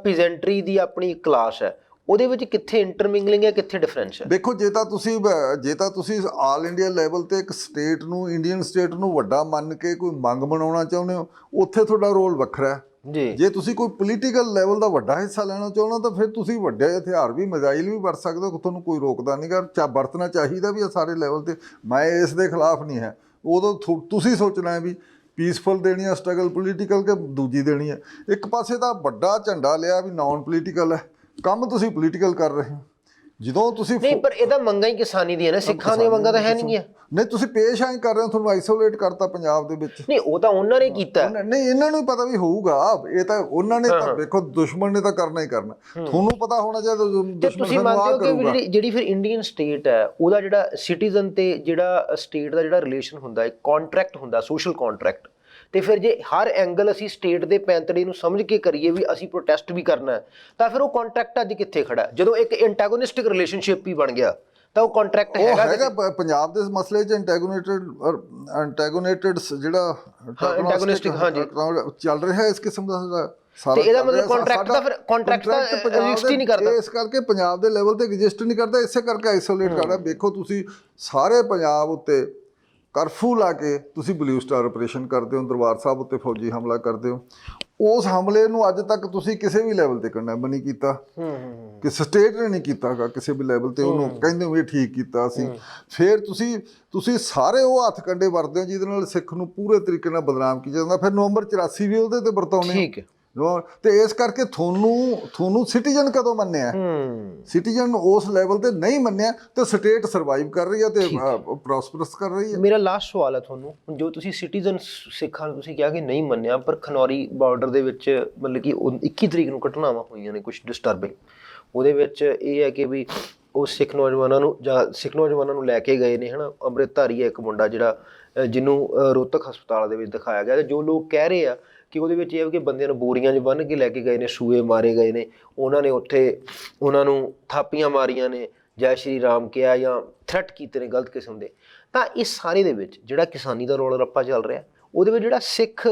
ਪੀਜ਼ੈਂਟਰੀ ਦੀ ਆਪਣੀ ਕਲਾਸ ਹੈ, ਉਹਦੇ ਵਿੱਚ ਕਿੱਥੇ ਇੰਟਰਮਿੰਗਲਿੰਗ ਹੈ, ਕਿੱਥੇ ਡਿਫਰੈਂਸ ਹੈ? ਦੇਖੋ, ਜੇ ਤਾਂ ਤੁਸੀਂ ਜੇ ਤਾਂ ਤੁਸੀਂ ਆਲ ਇੰਡੀਆ ਲੈਵਲ ਤੇ ਇੱਕ ਸਟੇਟ ਨੂੰ ਇੰਡੀਅਨ ਸਟੇਟ ਨੂੰ ਵੱਡਾ ਮੰਨ ਕੇ ਕੋਈ ਮੰਗ ਬਣਾਉਣਾ ਚਾਹੁੰਦੇ ਹੋ, ਉੱਥੇ ਤੁਹਾਡਾ ਰੋਲ ਵੱਖਰਾ ਹੈ। ਜੀ। ਜੇ ਤੁਸੀਂ ਕੋਈ ਪੋਲੀਟੀਕਲ ਲੈਵਲ ਦਾ ਵੱਡਾ ਹਿੱਸਾ ਲੈਣਾ ਚਾਹੁੰਦੇ ਤਾਂ ਫਿਰ ਤੁਸੀਂ ਵੱਡੇ ਹਥਿਆਰ ਵੀ ਮਿਜ਼ਾਈਲ ਵੀ ਵਰਤ ਸਕਦੇ ਹੋ ਤੁਹਾਨੂੰ ਕੋਈ ਰੋਕਦਾ ਨਹੀਂਗਾ ਚਾ ਵਰਤਣਾ ਚਾਹੀਦਾ ਵੀ ਆ ਸਾਰੇ ਲੈਵਲ ਤੇ। ਮੈਂ ਇਸ ਦੇ ਖਿਲਾਫ ਨਹੀਂ ਹੈ। ਉਦੋਂ ਤੁਸੀਂ ਸੋਚਣਾ ਹੈ ਵੀ ਪੀਸਫੁਲ ਦੇਣੀ ਹੈ ਸਟਰਗਲ ਪੋਲੀਟੀਕਲ ਕਿ ਦੂਜੀ ਦੇਣੀ ਹੈ ਇੱਕ ਪਾਸੇ ਤਾਂ ਵੱਡਾ ਝੰਡਾ ਲਿਆ ਵੀ ਨਾਨ ਪੋਲੀਟੀਕਲ ਹੈ। ਕੰਮ ਤੁਸੀਂ ਪੋਲੀਟੀਕਲ ਕਰ ਰਹੇ ਹੋ। ਜਦੋਂ ਤੁਸੀਂ ਨਹੀਂ ਪਰ ਇਹਦਾ ਮੰਗਾਂ ਹੀ ਕਿਸਾਨੀ ਦੀਆਂ ਨੇ ਸਿੱਖਾਂ ਦੀਆਂ ਮੰਗਾਂ ਤਾਂ ਹੈ ਨਹੀਂ ਹੈ ਨਹੀਂ ਤੁਸੀਂ ਪੇਸ਼ ਆਏ ਕਰ ਰਹੇ ਹੋ ਤੁਹਾਨੂੰ ਆਈਸੋਲੇਟ ਕਰਤਾ ਪੰਜਾਬ ਦੇ ਵਿੱਚ। ਨਹੀਂ ਉਹ ਤਾਂ ਉਹਨਾਂ ਨੇ ਕੀਤਾ। ਨਹੀਂ ਇਹਨਾਂ ਨੂੰ ਵੀ ਪਤਾ ਵੀ ਹੋਊਗਾ। ਇਹ ਤਾਂ ਉਹਨਾਂ ਨੇ ਤਾਂ ਦੇਖੋ ਦੁਸ਼ਮਣ ਨੇ ਤਾਂ ਕਰਨਾ ਹੀ ਕਰਨਾ। ਤੁਹਾਨੂੰ ਪਤਾ ਹੋਣਾ ਚਾਹੀਦਾ ਦੁਸ਼ਮਣ ਤੁਸੀਂ ਮੰਨਦੇ ਹੋ ਕਿ ਜਿਹੜੀ ਜਿਹੜੀ ਫਿਰ ਇੰਡੀਅਨ ਸਟੇਟ ਹੈ ਉਹਦਾ ਜਿਹੜਾ ਸਿਟੀਜ਼ਨ ਤੇ ਜਿਹੜਾ ਸਟੇਟ ਦਾ ਜਿਹੜਾ ਰਿਲੇਸ਼ਨ ਹੁੰਦਾ ਹੈ ਕੰਟਰੈਕਟ ਹੁੰਦਾ ਸੋਸ਼ਲ ਕੰਟਰੈਕਟ ਤੇ ਫਿਰ ਜੇ ਹਰ ਐਂਗਲ ਅਸੀਂ ਸਟੇਟ ਦੇ ਪੈਂਤੜੇ ਨੂੰ ਸਮਝ ਕੇ ਕਰੀਏ ਵੀ ਅਸੀਂ ਪ੍ਰੋਟੈਸਟ ਵੀ ਕਰਨਾ ਤਾਂ ਫਿਰ ਉਹ ਕੰਟਰੈਕਟ ਅੱਜ ਕਿੱਥੇ ਖੜਾ? ਜਦੋਂ ਇੱਕ ਐਂਟਾਗੋਨਿਸਟਿਕ ਰਿਲੇਸ਼ਨਸ਼ਿਪ ਹੀ ਬਣ ਗਿਆ ਤਾਂ ਉਹ ਕੰਟਰੈਕਟ ਉਹ ਹੈਗਾ ਹੈਗਾ ਪ- ਪੰਜਾਬ ਦੇ ਮਸਲੇ 'ਚ ਐਂਟੈਗੋਨੇਟਡ ਐਂਟੈਗੋਨੇਟਡ ਜਿਹੜਾ antagonistic, ਹਾਂਜੀ। ਚੱਲ ਰਿਹਾ ਇਸ ਕਿਸਮ ਦਾ ਸਾਡਾ ਸਾਰਾ ਤੇ ਇਹਦਾ ਚੱਲ ਰਿਹਾ। ਮਤਲਬ contract ਸਾਡਾ ਤਾਂ ਫਿਰ- contract ਤਾਂ contract ਪੰਜਾਬ exist ਹੀ ਨਹੀਂ ਕਰਦਾ। ਇਸ ਕਰਕੇ ਪੰਜਾਬ ਦੇ ਲੈਵਲ ਤੇ ਐਗਜ਼ਿਸਟ ਨਹੀਂ ਕਰਦਾ ਇਸੇ ਕਰਕੇ ਆਈਸੋਲੇਟ ਕਰਦਾ ਵੇਖੋ ਤੁਸੀਂ ਸਾਰੇ ਪੰਜਾਬ ਉੱਤੇ ਕਰਫਿਊ ਲਾ ਕੇ ਤੁਸੀਂ ਬਲੂ ਸਟਾਰ ਆਪਰੇਸ਼ਨ ਕਰਦੇ ਹੋ ਦਰਬਾਰ ਸਾਹਿਬ ਉੱਤੇ ਫੌਜੀ ਹਮਲਾ ਕਰਦੇ ਹੋ ਉਸ ਹਮਲੇ ਨੂੰ ਅੱਜ ਤੱਕ ਤੁਸੀਂ ਕਿਸੇ ਵੀ ਲੈਵਲ ਤੇ ਕੰਡੈਮ ਨਹੀਂ ਕੀਤਾ। ਹੂੰ ਹੂੰ ਕਿ ਸਟੇਟ ਨੇ ਨਹੀਂ ਕੀਤਾਗਾ ਕਿਸੇ ਵੀ ਲੈਵਲ ਤੇ ਉਹਨੂੰ ਕਹਿੰਦੇ ਵੀ ਇਹ ਠੀਕ ਕੀਤਾ ਸੀ ਫਿਰ ਤੁਸੀਂ ਤੁਸੀਂ ਸਾਰੇ ਉਹ ਹੱਥ ਕੰਡੇ ਵਰਤਦੇ ਹੋ ਜਿਹਦੇ ਨਾਲ ਸਿੱਖ ਨੂੰ ਪੂਰੇ ਤਰੀਕੇ ਨਾਲ ਬਦਨਾਮ ਕੀਤਾ ਜਾਂਦਾ। ਫਿਰ ਨਵੰਬਰ 84 ਵੀ ਉਹਦੇ ਤੇ ਵਰਤਾਉਣੇ ਠੀਕ ਹੈ ਹੋ। ਤੇ ਇਸ ਕਰਕੇ ਤੁਹਾਨੂੰ ਤੁਹਾਨੂੰ ਸਿਟੀਜ਼ਨ ਕਦੋਂ ਮੰਨਿਆ? ਸਿਟੀਜ਼ਨ ਉਸ ਲੈਵਲ ਤੇ ਨਹੀਂ ਮੰਨਿਆ ਤੇ ਸਟੇਟ ਸਰਵਾਈਵ ਕਰ ਰਹੀ ਹੈ ਤੇ ਪ੍ਰੋਸਪਰਸ ਕਰ ਰਹੀ ਹੈ। ਮੇਰਾ ਲਾਸਟ ਸਵਾਲ ਹੈ ਤੁਹਾਨੂੰ। ਜੋ ਤੁਸੀਂ ਸਿਟੀਜ਼ਨ ਸਿੱਖਾਂ ਤੁਸੀਂ ਕਿਹਾ ਕਿ ਨਹੀਂ ਮੰਨਿਆ ਪਰ ਖਨੌਰੀ ਬਾਰਡਰ ਦੇ ਵਿੱਚ ਮਤਲਬ ਕਿ ਉਹ 21 ਤਰੀਕ ਨੂੰ ਘਟਨਾਵਾਂ ਹੋਈਆਂ ਨੇ ਕੁਝ ਡਿਸਟਰਬਿੰਗ ਉਹਦੇ ਵਿੱਚ ਇਹ ਹੈ ਕਿ ਵੀ ਉਹ ਸਿੱਖ ਨੌਜਵਾਨਾਂ ਨੂੰ ਜਾਂ ਸਿੱਖ ਨੌਜਵਾਨਾਂ ਨੂੰ ਲੈ ਕੇ ਗਏ ਨੇ ਹਨਾ? ਅੰਮ੍ਰਿਤਧਾਰੀ ਹੈ ਇੱਕ ਮੁੰਡਾ ਜਿਹੜਾ ਜਿਹਨੂੰ ਅ, ਰੋਹਤਕ ਹਸਪਤਾਲ ਦੇ ਵਿੱਚ ਦਿਖਾਇਆ ਗਿਆ ਤੇ ਜੋ ਲੋਕ ਕਹਿ ਰਹੇ ਆ ਕਿ ਉਹਦੇ ਵਿੱਚ ਇਹ ਹੈ ਕਿ ਬੰਦਿਆਂ ਨੂੰ ਬੋਰੀਆਂ 'ਚ ਬੰਨ੍ਹ ਕੇ ਲੈ ਕੇ ਗਏ ਨੇ, ਸੂਏ ਮਾਰੇ ਗਏ ਨੇ। ਉਹਨਾਂ ਨੇ ਉੱਥੇ, ਉਹਨਾਂ ਨੂੰ ਥਾਪੀਆਂ ਮਾਰੀਆਂ ਨੇ, ਜੈ ਸ਼੍ਰੀ ਰਾਮ ਕਿਹਾ ਜਾਂ ਥ੍ਰੈਟ ਕੀਤੇ ਨੇ ਗਲਤ ਕਿਸਮ ਦੇ। ਤਾਂ ਇਸ ਸਾਰੇ ਦੇ ਵਿੱਚ ਜਿਹੜਾ ਕਿਸਾਨੀ ਦਾ ਰੋਲ ਰੱਪਾ ਚੱਲ ਰਿਹਾ, ਉਹਦੇ ਵਿੱਚ ਜਿਹੜਾ ਸਿੱਖ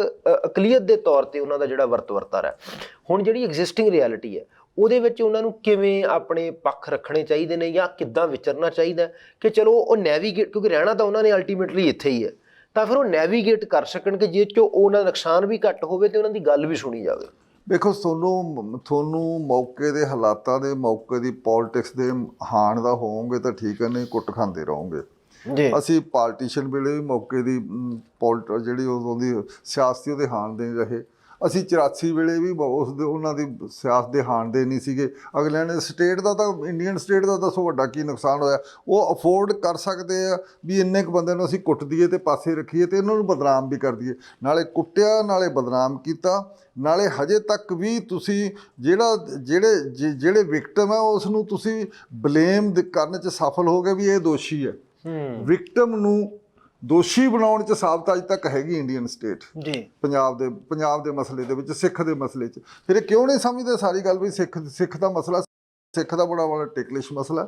ਅਕਲੀਅਤ ਦੇ ਤੌਰ ਤੇ ਉਹਨਾਂ ਦਾ ਜਿਹੜਾ ਵਰਤ ਵਰਤਾਰਾ ਹੈ ਹੁਣ ਜਿਹੜੀ ਐਗਜ਼ਿਸਟਿੰਗ ਰਿਐਲਿਟੀ ਹੈ, ਉਹਦੇ ਵਿੱਚ ਉਹਨਾਂ ਨੂੰ ਕਿਵੇਂ ਆਪਣੇ ਪੱਖ ਰੱਖਣੇ ਚਾਹੀਦੇ ਨੇ ਜਾਂ ਕਿੱਦਾਂ ਵਿਚਰਨਾ ਚਾਹੀਦਾ ਕਿ ਚਲੋ ਉਹ ਨੈਵੀਗੇਟ ਕਿਉਂਕਿ ਰਹਿਣਾ ਤਾਂ ਉਹਨਾਂ ਨੇ ਅਲਟੀਮੇਟਲੀ ਇੱਥੇ ਹੀ ਹੈ। ਤਾਂ ਫਿਰ ਉਹ ਨੈਵੀਗੇਟ ਕਰ ਸਕਣ ਕਿ ਜੇ ਚੋਂ ਉਹਨਾਂ ਦਾ ਨੁਕਸਾਨ ਵੀ ਘੱਟ ਹੋਵੇ ਤੇ ਉਹਨਾਂ ਦੀ ਗੱਲ ਵੀ ਸੁਣੀ ਜਾਵੇ। ਦੇਖੋ ਤੁਹਾਨੂੰ ਤੁਹਾਨੂੰ ਮੌਕੇ ਦੇ ਹਾਲਾਤਾਂ ਦੇ ਮੌਕੇ ਦੀ ਪੋਲਿਟਿਕਸ ਦੇ ਹਾਣ ਦਾ ਹੋਵੋਗੇ ਤਾਂ ਠੀਕ ਹੈ ਨਹੀਂ ਕੁੱਟ ਖਾਂਦੇ ਰਹੋਗੇ। ਜੀ। ਅਸੀਂ ਪਾਰਟੀਸ਼ਨ ਵੇਲੇ ਵੀ ਮੌਕੇ ਦੀ ਪੋਲਿਟ ਜਿਹੜੀ ਉਦੋਂ ਦੀ ਸਿਆਸਤੀ ਉਹਦੇ ਹਾਣ ਦੇ ਰਹੇ। ਅਸੀਂ 84 ਵੇਲੇ ਵੀ ਉਸ ਦੇ ਉਹਨਾਂ ਦੀ ਸਿਆਸਤ ਦੇ ਹਾਣ ਦੇ ਨਹੀਂ ਸੀਗੇ। ਅਗਲਿਆਂ ਨੇ ਸਟੇਟ ਦਾ ਤਾਂ ਇੰਡੀਅਨ ਸਟੇਟ ਦਾ ਦੱਸੋ ਵੱਡਾ ਕੀ ਨੁਕਸਾਨ ਹੋਇਆ। ਉਹ ਅਫੋਰਡ ਕਰ ਸਕਦੇ ਆ ਵੀ ਇੰਨੇ ਕੁ ਬੰਦੇ ਨੂੰ ਅਸੀਂ ਕੁੱਟ ਦਈਏ ਤੇ ਪਾਸੇ ਰੱਖੀਏ ਤੇ ਇਹਨਾਂ ਨੂੰ ਬਦਨਾਮ ਵੀ ਕਰ ਦਈਏ। ਨਾਲੇ ਕੁੱਟਿਆ ਨਾਲੇ ਬਦਨਾਮ ਕੀਤਾ। ਨਾਲੇ ਹਜੇ ਤੱਕ ਵੀ ਤੁਸੀਂ ਜਿਹੜਾ ਜਿਹੜੇ ਜਿਹੜੇ ਵਿਕਟਮ ਹੈ ਉਸ ਨੂੰ ਤੁਸੀਂ ਬਲੇਮ ਕਰਨ ਚ ਸਫਲ ਹੋ ਗਏ ਵੀ ਇਹ ਦੋਸ਼ੀ ਹੈ। ਹੂੰ। ਵਿਕਟਮ ਨੂੰ ਦੋਸ਼ੀ ਬਣਾਉਣ ਚ ਸਾਬਤ ਅੱਜ ਤੱਕ ਹੈਗੀ ਇੰਡੀਅਨ ਸਟੇਟ। ਜੀ। ਪੰਜਾਬ ਦੇ ਪੰਜਾਬ ਦੇ ਮਸਲੇ ਦੇ ਵਿੱਚ ਸਿੱਖ ਦੇ ਮਸਲੇ 'ਚ। ਫਿਰ ਇਹ ਕਿਉਂ ਨਹੀਂ ਸਮਝਦੇ ਸਾਰੀ ਗੱਲ ਵੀ ਸਿੱਖ ਸਿੱਖ ਦਾ ਮਸਲਾ ਸਿੱਖ ਦਾ ਬੜਾ ਬੜਾ ਟਿਕਲਿਸ਼ ਮਸਲਾ।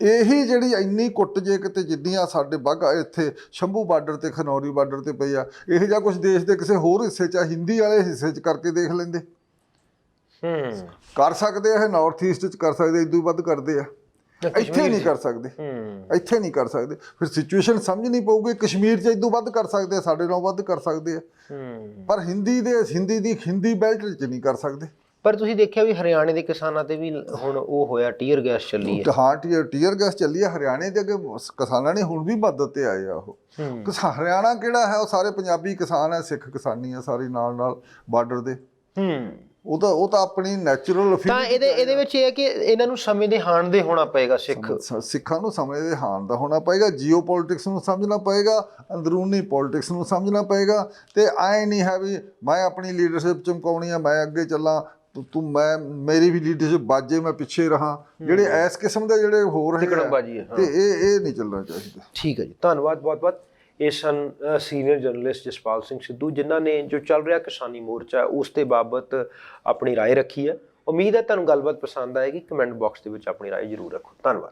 ਇਹੀ ਜਿਹੜੀ ਇੰਨੀ ਕੁੱਟ ਜੇ ਕਿਤੇ ਜਿੱਦੀਆਂ ਸਾਡੇ ਬਾਗਾ ਇੱਥੇ ਸ਼ੰਭੂ ਬਾਰਡਰ ਤੇ ਖਨੌਰੀ ਬਾਰਡਰ ਤੇ ਪਈ ਆ ਇਹੋ ਜਿਹਾ ਕੁਝ ਦੇਸ਼ ਦੇ ਕਿਸੇ ਹੋਰ ਹਿੱਸੇ 'ਚ ਹਿੰਦੀ ਵਾਲੇ ਹਿੱਸੇ 'ਚ ਕਰਕੇ ਦੇਖ ਲੈਂਦੇ। ਹੂੰ। ਕਰ ਸਕਦੇ ਆ ਇਹ ਨਾਰਥ ਈਸਟ 'ਚ ਕਰ ਸਕਦੇ ਇਦੋਂ ਵੱਧ ਕਰਦੇ ਆ। ਇੱਥੇ ਨਹੀਂ ਕਰ ਸਕਦੇ। ਹੂੰ। ਇੱਥੇ ਨਹੀਂ ਕਰ ਸਕਦੇ। ਫਿਰ ਸਿਚੁਏਸ਼ਨ ਸਮਝਣੀ ਪਊਗੀ। ਕਸ਼ਮੀਰ 'ਚ ਇਦੋਂ ਵੱਧ ਕਰ ਸਕਦੇ ਆ ਸਾਡੇ ਨਾਲੋਂ ਵੱਧ ਕਰ ਸਕਦੇ ਆ। ਹੂੰ। ਪਰ ਹਿੰਦੀ ਦੇ ਹਿੰਦੀ ਦੀ ਹਿੰਦੀ ਬੈਲਟ 'ਚ ਨਹੀਂ ਕਰ ਸਕਦੇ। ਪਰ ਤੁਸੀਂ ਦੇਖਿਆ ਵੀ ਹਰਿਆਣੇ ਦੇ ਕਿਸਾਨਾਂ ਤੇ ਵੀ ਹੁਣ ਉਹ ਹੋਇਆ ਟੀਅਰ ਗੈਸ ਚੱਲੀ ਹੈ। ਹਾਂ ਟੀਅਰ ਟੀਅਰ ਗੈਸ ਚੱਲੀ ਆ ਹਰਿਆਣੇ ਦੇ ਅੱਗੇ ਕਿਸਾਨਾਂ ਨੇ ਹੁਣ ਵੀ ਮਦਦ ਤੇ ਆਏ ਆ ਉਹ। ਹੂੰ। ਕਿਸਾ ਹਰਿਆਣਾ ਕਿਹੜਾ ਹੈ? ਉਹ ਸਾਰੇ ਪੰਜਾਬੀ ਕਿਸਾਨ ਹੈ ਸਿੱਖ ਕਿਸਾਨੀ ਹੈ ਸਾਰੀ ਨਾਲ ਨਾਲ ਬਾਰਡਰ ਦੇ। ਹੂੰ। ਉਹ ਤਾਂ ਉਹ ਤਾਂ ਆਪਣੀ ਨੈਚੁਰਲ ਤਾਂ ਇਹਦੇ ਇਹਦੇ ਵਿੱਚ ਇਹ ਹੈ ਕਿ ਇਹਨਾਂ ਨੂੰ ਸਮੇਂ ਦੇ ਹਾਣ ਦੇ ਹੋਣਾ ਪਏਗਾ ਸਿੱਖ। ਸਿੱਖਾਂ ਨੂੰ ਸਮੇਂ ਦੇ ਹਾਨ ਦਾ ਹੋਣਾ ਪਏਗਾ ਜੀਓ ਪੋਲਿਟਿਕਸ ਨੂੰ ਸਮਝਣਾ ਪਏਗਾ ਅੰਦਰੂਨੀ ਪੋਲਿਟਿਕਸ ਨੂੰ ਸਮਝਣਾ ਪਏਗਾ ਤੇ ਐ ਨਹੀਂ ਹੈ ਵੀ ਮੈਂ ਆਪਣੀ ਲੀਡਰਸ਼ਿਪ ਚਮਕਾਉਣੀ ਆ ਮੈਂ ਅੱਗੇ ਚੱਲਾਂ ਤੂੰ- ਤੂੰ ਮੈਂ ਮੇਰੀ ਵੀ ਲੀਡਰਸ਼ਿਪ ਬਾਜੇ ਮੈਂ ਪਿੱਛੇ ਰਹਾ। ਜਿਹੜੇ ਇਸ ਕਿਸਮ ਦੇ ਜਿਹੜੇ ਹੈ, ਹਾਂ। ਤੇ ਇਹ ਇਹ ਨਹੀਂ ਚੱਲਣਾ ਚਾਹੀਦਾ। ਠੀਕ ਹੈ ਜੀ ਧੰਨਵਾਦ ਬਹੁਤ ਬਹੁਤ। ਇਹ ਸਨ ਸੀਨੀਅਰ ਜਰਨਲਿਸਟ ਜਸਪਾਲ ਸਿੰਘ ਸਿੱਧੂ ਜਿਨ੍ਹਾਂ ਨੇ ਜੋ ਚੱਲ ਰਿਹਾ ਕਿਸਾਨੀ ਮੋਰਚਾ ਹੈ, ਉਸ ਦੇ ਬਾਬਤ ਆਪਣੀ رائے ਰੱਖੀ ਹੈ ਉਮੀਦ ਹੈ ਤੁਹਾਨੂੰ ਗੱਲਬਾਤ ਪਸੰਦ ਆਏਗੀ ਕਮੈਂਟ ਬਾਕਸ ਦੇ ਵਿੱਚ ਆਪਣੀ رائے ਜ਼ਰੂਰ ਰੱਖੋ ਧੰਨਵਾਦ